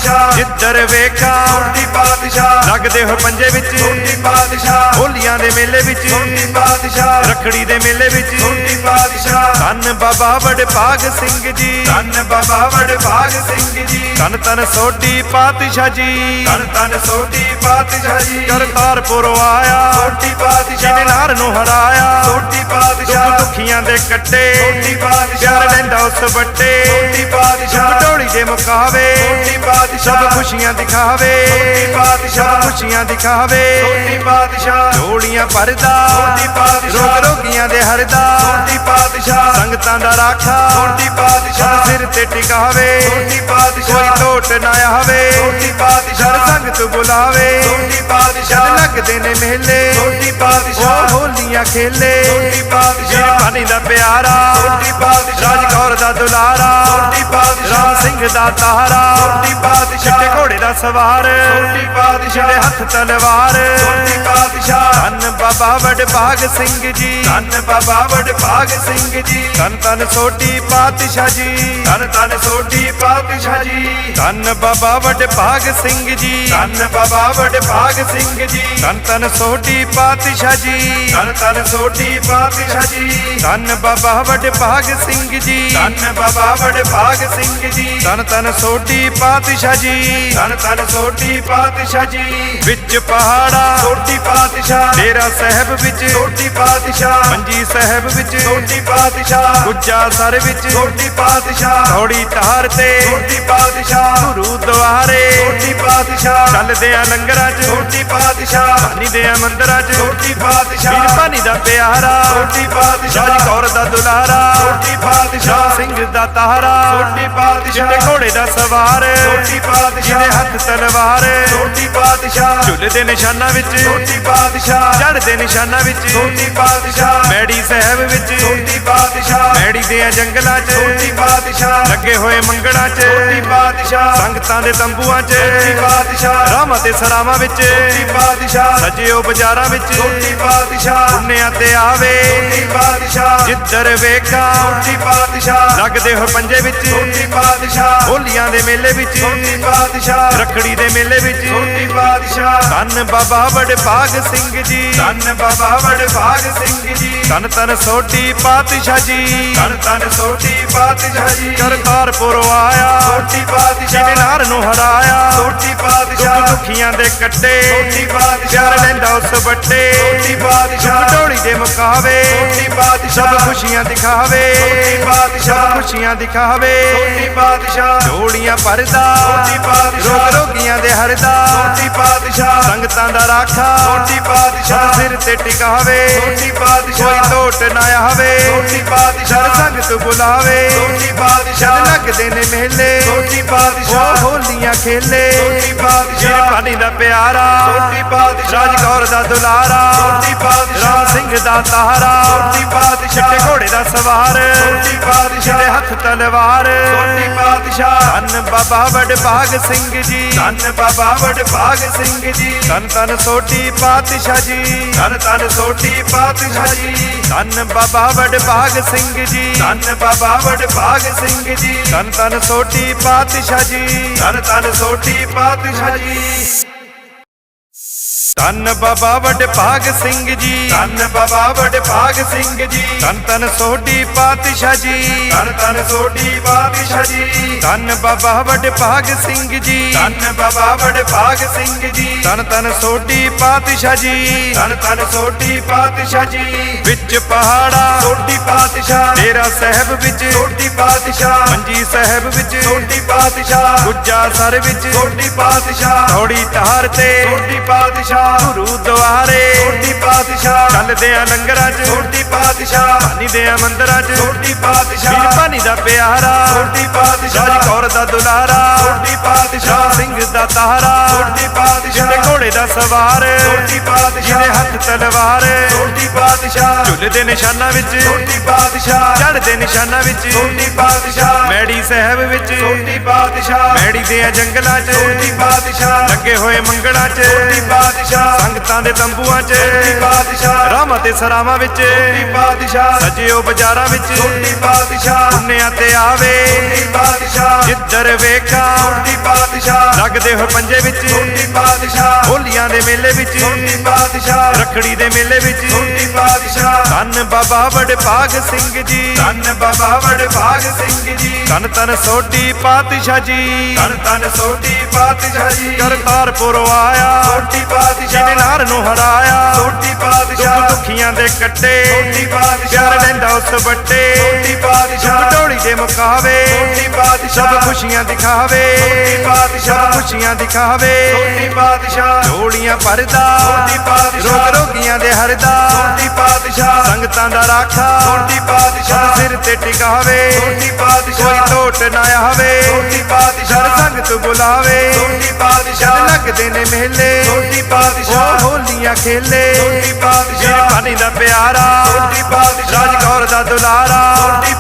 ਜਿੱਧਰ ਵੇਖਾਂ ਸੋਢੀ ਪਾਤਸ਼ਾਹ। ਲੱਗਦੇ ਹੋਏ ਪੰਜੇ ਵਿੱਚ। ਸੋਢੀ ਪਾਤਸ਼ਾਹ। ਹੋਲੀਆਂ ਦੇ ਮੇਲੇ ਵਿੱਚ। ਸੋਢੀ ਪਾਤਸ਼ਾਹ। ਰੱਖੜੀ ਦੇ ਮੇਲੇ ਵਿੱਚ। ਸੋਢੀ ਪਾਤਸ਼ਾਹ। ਧੰਨ ਬਾਬਾ ਵਡਭਾਗ ਸਿੰਘ ਜੀ। ਧੰਨ ਬਾਬਾ ਵਡਭਾਗ ਸਿੰਘ ਜੀ। ਧੰਨ ਧੰਨ ਸੋਢੀ ਪਾਤਸ਼ਾਹ ਜੀ। ਧੰਨ ਧੰਨ ਸੋਢੀ ਪਾਤਸ਼ਾਹ ਜੀ। ਕਰਤਾਰਪੁਰ ਆਇਆ। ਸੋਢੀ ਪਾਤਸ਼ਾਹ। ਨਾਰ ਨੂੰ ਹਰਾਇਆ। ਸੋਢੀ ਪਾਤਸ਼ਾਹ। ਦੁਖੀਆਂ ਦੇ ਕੱਟੇ। ਸੋਢੀ ਪਾਤਸ਼ਾਹ। ਪਿਆਰ ਲੈਂਦਾ ਉਸ ਵੱਟੇ। ਸੋਢੀ ਪਾਤਸ਼ਾਹ। ਢੋਲੀ ਦੇ ਮੁਕਾਵੇ ਸੋਢੀ ਪਾਤਸ਼ਾਹ। ਖੁਸ਼ੀਆਂ ਦਿਖਾਵੇ ਸੋਢੀ ਸਭ ਖੁਸ਼ੀਆਂ ਦਿਖਾਵੇ ਸੋਢੀ ਪਾਤਸ਼ਾਹ ਝੋਲੀਆਂ ਭਰਦਾ ਸੋਢੀ ਪਾਤਸ਼ਾਹ ਰੋਗ ਰੋਗੀਆਂ ਦੇ ਹਰਦਾ ਸੋਢੀ ਪਾਤਸ਼ਾਹ ਸੰਗਤਾਂ ਦਾ ਰਾਖਾ ਸੋਢੀ ਪਾਤਸ਼ਾਹ ਸਿਰ ਤੇ ਟਿਕਾਵੇ ਸੋਢੀ ਕੋਈ ਪਾਤਸ਼ਾਹ ਲੋਟ ਨਾ ਆਵੇ ਸੋਢੀ ਪਾਤਸ਼ਾਹ ਸੰਗਤ ਬੁਲਾਵੇ ਸੋਢੀ ਜਦ ਪਾਤਸ਼ਾਹ ਲੱਗਦੇ ਨੇ ਮੇਲੇ ਸੋਢੀ ਪਾਤਸ਼ਾਹ ਹੋਲੀਆਂ ਖੇਲੇ ਸੋਢੀ ਪਾਤਸ਼ਾਹ ਪਾਣੀ ਦਾ ਪਿਆਰਾ ਸੋਢੀ ਪਾਤਸ਼ਾਹ ਰਾਜ ਕੌਰ ਦਾ ਦੁਲਾਰਾ ਸੋਢੀ ਰਾਮ ਸਿੰਘ ਦਾ ਤਾਰਾ ਸੋਢੀ ਚਿੱਟੇ ਘੋੜੇ ਦਾ ਸਵਾਰ ਸੋਢੀ ਪਾਤਸ਼ਾਹ ਜਿਹਦੇ ਹੱਥ ਤਲਵਾਰ ਸੋਢੀ ਪਾਤਸ਼ਾਹ ਧੰਨ ਬਾਬਾ ਵਡਭਾਗ ਸਿੰਘ ਜੀ ਧੰਨ ਬਾਬਾ ਵਡਭਾਗ ਸਿੰਘ ਜੀ ਧੰਨ ਧੰਨ ਸੋਢੀ ਪਾਤਸ਼ਾਹ ਜੀ ਧੰਨ ਧੰਨ ਸੋਢੀ ਪਾਤਸ਼ਾਹ ਜੀ ਧੰਨ ਬਾਬਾ ਵਡਭਾਗ ਸਿੰਘ ਜੀ ਧੰਨ ਬਾਬਾ ਵਡਭਾਗ ਸਿੰਘ ਜੀ ਧੰਨ ਧੰਨ ਸੋਢੀ ਪਾਤਸ਼ਾਹ ਜੀ ਧੰਨ ਧੰਨ ਸੋਢੀ ਪਾਤਸ਼ਾਹ ਜੀ ਧੰਨ ਬਾਬਾ ਵਡਭਾਗ ਸਿੰਘ ਜੀ ਧੰਨ ਬਾਬਾ ਵਡਭਾਗ ਸਿੰਘ ਜੀ ਧੰਨ ਧੰਨ ਸੋਢੀ ਪਾਤਸ਼ਾਹ ਜੀ ਧੰਨ ਧੰਨ ਸੋਢੀ ਪਾਤਸ਼ਾਹ ਜੀ ਵਿੱਚ ਪਹਾੜਾ ਸੋਢੀ ਪਾਤਸ਼ਾਹ ਡੇਰਾ ਸਾਹਿਬ ਵਿੱਚ ਸੋਢੀ ਪਾਤਸ਼ਾਹ ਮੰਜੀ ਸਾਹਿਬ ਵਿੱਚ ਸੋਢੀ ਪਾਤਸ਼ਾਹ ਗੁੱਜਾ ਸਰ ਵਿੱਚ ਸੋਢੀ ਪਾਤਸ਼ਾਹ ਥੋੜੀ ਧਾਰ ਤੇ ਸੋਢੀ ਪਾਤਸ਼ਾਹ ਗੁਰੂ ਦੁਆਰੇ ਸੋਢੀ ਪਾਤਸ਼ਾਹ ਚੱਲਦੇ ਆ ਲੰਗਰਾਂ 'ਚ ਸੋਢੀ ਪਾਤਸ਼ਾਹ ਭਾਨੀ ਦੇ ਆ ਮੰਦਰਾਂ 'ਚ ਸੋਢੀ ਵੀਰ ਪਾਤਸ਼ਾਹ ਦਾ ਪਿਆਰਾ ਸੋਢੀ ਪਾਤਸ਼ਾਹ ਜੀ ਕੌਰ ਦਾ ਦੁਲਾਰਾ ਸੋਢੀ ਪਾਤਸ਼ਾਹ ਸਿੰਘ ਦਾ ਤਾਰਾ ਸੋਢੀ ਪਾਤਸ਼ਾਹ ਜਿਹਦੇ ਘੋੜੇ ਦਾ ਸਵਾਰ ਸੋਢੀ ਪਾਤਸ਼ਾਹ ਜਿਹਦੇ ਹੱਥ ਤਲਵਾਰ ਸੋਢੀ ਪਾਤਸ਼ਾਹ ਝੁੱਲ ਦੇ ਨਿਸ਼ਾਨਾਂ ਵਿੱਚ ਸੋਢੀ ਪਾਤਸ਼ਾਹ ਚੜ੍ਹ ਦੇ ਨਿਸ਼ਾਨਾਂ ਵਿੱਚ ਸੋਢੀ ਪਾਤਸ਼ਾਹ ਮੈੜੀ ਸਾਹਿਬ ਵਿੱਚ ਸੋਢੀ ਪਾਤਸ਼ਾਹ ਮੈੜੀ ਦੇ ਜੰਗਲਾਂ 'ਚ ਸੋਢੀ ਪਾਤਸ਼ਾਹ ਲੱਗੇ ਹੋਏ ਮੰਗਣਾ 'ਚ ਸੋਢੀ ਪਾਤਸ਼ਾਹ ਸੰਗਤਾਂ ਦੇ ਤੰਬੂਆਂ 'ਚ ਸੋਢੀ ਪਾਤਸ਼ਾਹ ਰਾਮਾਂ ਤੇ ਸਰਾਵਾਂ ਵਿੱਚ ਸੋਢੀ ਪਾਤਸ਼ਾਹ ਸਜਿਓ ਬਾਜ਼ਾਰਾਂ ਵਿੱਚ ਸੋਢੀ ਪਾਤਸ਼ਾਹ ਪੁੰਨਿਆਂ ਤੇ ਆਵੇ ਸੋਢੀ ਪਾਤਸ਼ਾਹ ਜਿੱਧਰ ਵੇਖਾਂ ਸੋਢੀ ਪਾਤਸ਼ਾਹ ਲੱਗਦੇ ਹੋਏ ਪੰਜੇ ਵਿੱਚ ਸੋਢੀ ਪਾਤਸ਼ਾਹ ਹੋਲੀਆਂ ਦੇ ਮੇਲੇ ਵਿੱਚ ਸੋਢੀ ਪਾਤਸ਼ਾਹ ਰੱਖੜੀ ਦੇ ਮੇਲੇ ਵਿੱਚ। ਸੋਢੀ ਪਾਤਸ਼ਾਹ ਧੰਨ ਬਾਬਾ ਵਡਭਾਗ ਸਿੰਘ ਜੀ। ਧੰਨ ਬਾਬਾ ਵਡਭਾਗ ਸਿੰਘ ਜੀ। ਧੰਨ ਧੰਨ ਸੋਢੀ ਪਾਤਸ਼ਾਹ ਜੀ। ਧੰਨ ਧੰਨ ਸੋਢੀ ਪਾਤਸ਼ਾਹ ਜੀ। ਕਰਤਾਰਪੁਰ ਆਇਆ। ਸੋਢੀ ਜਿਹਨੇ ਪਾਤਸ਼ਾਹ ਨਾਰ ਨੂੰ ਹਰਾਇਆ। ਦੁੱਖ ਪਾਤਸ਼ਾਹ। ਦੁਖੀਆਂ ਦੇ ਕੱਟੇ। ਪਾਤਸ਼ਾਹ। ਪਿਆਰ ਲੈਂਦਾ ਉਸ ਵੱਟੇ। ਸੋਢੀ ਪਾਤਸ਼ਾਹ। ਢੋਲੀ ਦੇ ਮੁਕਾਵੇ। ਸਭ ਪਾਤਸ਼ਾਹ। ਖੁਸ਼ੀਆਂ ਦਿਖਾਵੇ। ਸਭ ਪਾਤਸ਼ਾਹ। ਖੁਸ਼ੀਆਂ ਦਿਖਾਵੇ। ਸੋਢੀ ਪਾਤਸ਼ਾਹ। ਝੋਲੀਆਂ ਭਰਦਾ। ਪਾਤਸ਼ਾਹ ਰੋਗ ਰੋਗੀਆਂ ਦੇ ਹਰਦਾ ਸੋਢੀ ਪਾਤਸ਼ਾਹ ਸੰਗਤਾਂ ਦਾ ਰਾਖਾ ਛੋਟੀ ਪਾਤਸ਼ਾਹ ਸਿਰ ਤੇ ਟਿਕਾਵੇ ਛੋਟੀ ਕੋਈ ਪਾਤਸ਼ਾਹ ਟੋਟ ਨਾ ਆਵੇ ਛੋਟੀ ਪਾਤਸ਼ਾਹ ਸੰਗਤ ਬੁਲਾਵੇ ਛੋਟੀ ਪਾਤਸ਼ਾਹ ਲੱਗਦੇ ਨੇ ਮੇਲੇ ਛੋਟੀ ਪਾਤਸ਼ਾਹ ਹੋਲੀਆਂ ਖੇਲੇ ਛੋਟੀ ਪਾਤਸ਼ਾਹ ਪਾਣੀ ਦਾ ਪਿਆਰਾ ਛੋਟੀ ਪਾਤਸ਼ਾਹ ਰਾਜ ਕੌਰ ਦਾ ਦੁਲਾਰਾ ਛੋਟੀ ਪਾਤਸ਼ਾਹ ਰਾਮ ਸਿੰਘ ਦਾ ਤਾਰਾ ਛੋਟੀ ਪਾਤਸ਼ਾਹ ਘੋੜੇ ਦਾ ਸਵਾਰ ਛੋਟੀ ਪਾਤਸ਼ਾਹ ਹੱਥ ਤਲਵਾਰ ਛੋਟੀ ਪਾਤਸ਼ਾਹ ਧੰਨ ਬਾਬਾ ਵਡਭਾਗ ਸਿੰਘ ਜੀ। ਧੰਨ ਬਾਬਾ ਵਡਭਾਗ ਸਿੰਘ ਜੀ। ਧੰਨ ਧੰਨ ਸੋਢੀ ਪਾਤਸ਼ਾਹ ਜੀ। ਧੰਨ ਧੰਨ ਸੋਢੀ ਪਾਤਸ਼ਾਹ ਜੀ। ਧੰਨ ਬਾਬਾ ਵਡਭਾਗ ਸਿੰਘ ਜੀ। ਧੰਨ ਬਾਬਾ ਵਡਭਾਗ ਸਿੰਘ ਜੀ। ਧੰਨ ਧੰਨ ਸੋਢੀ ਪਾਤਸ਼ਾਹ ਜੀ। ਧੰਨ ਧੰਨ ਸੋਢੀ ਪਾਤਸ਼ਾਹ ਜੀ। ਧੰਨ ਬਾਬਾ ਵਡਭਾਗ ਸਿੰਘ ਜੀ। ਧੰਨ ਬਾਬਾ ਵਡਭਾਗ ਸਿੰਘ ਜੀ। ਧੰਨ ਧੰਨ ਸੋਢੀ ਪਾਤਸ਼ਾਹ ਜੀ। ਧੰਨ ਧੰਨ ਸੋਢੀ ਪਾਤਸ਼ਾਹ ਜੀ। ਧੰਨ ਬਾਬਾ ਵਡਭਾਗ ਸਿੰਘ ਜੀ। ਧੰਨ ਬਾਬਾ ਵਡਭਾਗ ਸਿੰਘ ਜੀ। ਧੰਨ ਧੰਨ ਸੋਢੀ ਪਾਤਸ਼ਾਹ ਜੀ। ਧੰਨ ਧੰਨ ਸੋਢੀ ਪਾਤਸ਼ਾਹ ਜੀ। ਵਿੱਚ ਪਹਾੜਾ। ਸੋਢੀ ਪਾਤਸ਼ਾਹ। ਡੇਰਾ ਸਾਹਿਬ ਵਿੱਚ। ਸੋਢੀ ਪਾਤਸ਼ਾਹ। ਮੰਜੀ ਸਾਹਿਬ ਵਿੱਚ। ਸੋਢੀ ਪਾਤਸ਼ਾਹ। ਗੁੱਜਾ ਸਰ ਵਿੱਚ। ਸੋਢੀ ਪਾਤਸ਼ਾਹ। ਥੋੜੀ ਧਾਰ ਤੇ। ਸੋਢੀ ਪਾਤਸ਼ਾਹ। ਗੁਰੂ ਦੁਆਰੇ ਸੋਢੀ ਪਾਤਸ਼ਾਹ ਚੱਲਦੇ ਆ ਲੰਗਰਾਂ 'ਚ ਸੋਢੀ ਪਾਤਸ਼ਾਹ ਪਾਣੀ ਦੇ ਆ ਮੰਦਰਾਂ 'ਚ ਵੀਰ ਪਾਤਸ਼ਾਹ ਪਾਣੀ ਦਾ ਪਿਆਰਾ ਰਾਜ ਪਾਤਸ਼ਾਹ ਕੌਰ ਦਾ ਦੁਲਾਰਾ ਰਾਮ ਪਾਤਸ਼ਾਹ ਸਿੰਘ ਦਾ ਤਾਰਾ ਸੋਢੀ ਪਾਤਸ਼ਾਹ ਜਿਹਦੇ ਘੋੜੇ ਦਾ ਸਵਾਰ ਜਿਹਦੇ ਪਾਤਸ਼ਾਹ ਹੱਥ ਤਲਵਾਰ ਸੋਢੀ ਪਾਤਸ਼ਾਹ ਝੁੱਲ ਦੇ ਨਿਸ਼ਾਨਾਂ ਵਿੱਚ ਸੋਢੀ ਪਾਤਸ਼ਾਹ ਚੜ੍ਹਦੇ ਨਿਸ਼ਾਨਾਂ ਵਿੱਚ ਸੋਢੀ ਪਾਤਸ਼ਾਹ ਮੈੜੀ ਸਾਹਿਬ ਵਿੱਚ ਸੋਢੀ ਪਾਤਸ਼ਾਹ ਮੈੜੀ ਦੇ ਆ ਜੰਗਲਾਂ 'ਚ ਸੋਢੀ ਪਾਤਸ਼ਾਹ ਲੱਗੇ ਹੋਏ ਮੰਗਲਾਂ 'ਚ ਸੋਢੀ ਪਾਤਸ਼ਾਹ ਸੰਗਤਾਂ ਦੇ ਤੰਬੂਆਂ 'ਚ। ਪਾਤਸ਼ਾਹ। ਰਾਮਾਂ ਤੇ ਸਰਾਵਾਂ ਵਿੱਚ। ਪਾਤਸ਼ਾਹ। ਸਜਿਓ ਬਾਜ਼ਾਰਾਂ ਵਿੱਚ। ਸੋਢੀ ਪਾਤਸ਼ਾਹ। ਪੁੰਨਿਆਂ ਤੇ ਆਵੇ। ਪਾਤਸ਼ਾਹ। ਜਿੱਧਰ ਵੇਖਾਂ। ਸੋਢੀ ਪਾਤਸ਼ਾਹ। ਲੱਗਦੇ ਹੋਏ ਪੰਜੇ ਵਿੱਚ। ਸੋਢੀ ਪਾਤਸ਼ਾਹ। ਹੋਲੀਆਂ ਦੇ ਮੇਲੇ ਵਿੱਚ। ਸੋਢੀ ਪਾਤਸ਼ਾਹ। ਰੱਖੜੀ ਦੇ ਮੇਲੇ ਵਿੱਚ। ਸੋਢੀ ਪਾਤਸ਼ਾਹ। ਧੰਨ ਬਾਬਾ ਵਡਭਾਗ ਸਿੰਘ ਜੀ। ਧੰਨ ਬਾਬਾ ਵਡਭਾਗ ਸਿੰਘ ਜੀ। ਧੰਨ ਧੰਨ ਸੋਢੀ ਪਾਤਸ਼ਾਹ ਜੀ। ਧੰਨ ਧੰਨ ਸੋਢੀ ਪਾਤਸ਼ਾਹ ਜੀ। ਕਰਤਾਰਪੁਰ ਆਇਆ। ਸੋਢੀ ਪਾਤਸ਼ਾਹ। ਜਿਹਨੇ ਨਾਰ ਨੂੰ ਹਰਾਇਆ। ਦੁੱਖ ਪਾਤਸ਼ਾਹ। ਦੁਖੀਆਂ ਦੇ ਕੱਟੇ। ਸੋਢੀ ਪਾਤਸ਼ਾਹ। ਪਿਆਰ ਲੈਂਦਾ ਉਸ ਵੱਟੇ। ਸੋਢੀ ਪਾਤਸ਼ਾਹ। ਢੋਲੀ ਦੇ ਮੁਕਾਵੇ ਸੋਢੀ ਸਭ ਪਾਤਸ਼ਾਹ ਖੁਸ਼ੀਆਂ ਦਿਖਾਵੇ। ਪਾਤਸ਼ਾਹ। ਸਭ ਖੁਸ਼ੀਆਂ ਦਿਖਾਵੇ। ਸੋਢੀ ਪਾਤਸ਼ਾਹ। ਝੋਲੀਆਂ ਭਰਦਾ। ਸੋਢੀ ਪਾਤਸ਼ਾਹ। ਰੋਗ ਰੋਗੀਆਂ ਦੇ ਹਰਦਾ। ਸੋਢੀ ਪਾਤਸ਼ਾਹ। ਸੰਗਤਾਂ ਦਾ ਰਾਖਾ। ਤੇ ਟਿਕਾਵੇ ਸੋਢੀ ਕੋਈ ਪਾਤਸ਼ਾਹ ਟੋਟ ਨਾ ਆਵੇ ਸੋਢੀ ਜਦ ਪਾਤਸ਼ਾਹ ਸੰਗਤ ਬੁਲਾਵੇ ਜਦ ਪਾਤਸ਼ਾਹ ਲੱਗਦੇ ਨੇ ਮੇਲੇ ਸੋਢੀ ਉਹ ਪਾਤਸ਼ਾਹ ਹੋਲੀਆਂ ਖੇਲੇ ਸ਼ੇਰ ਪਾਤਸ਼ਾਹ ਪਾਣੀ ਦਾ ਪਿਆਰਾ ਸੋਢੀ ਪਾਤਸ਼ਾਹ ਰਾਜ ਕੌਰ ਦਾ ਦੁਲਾਰਾ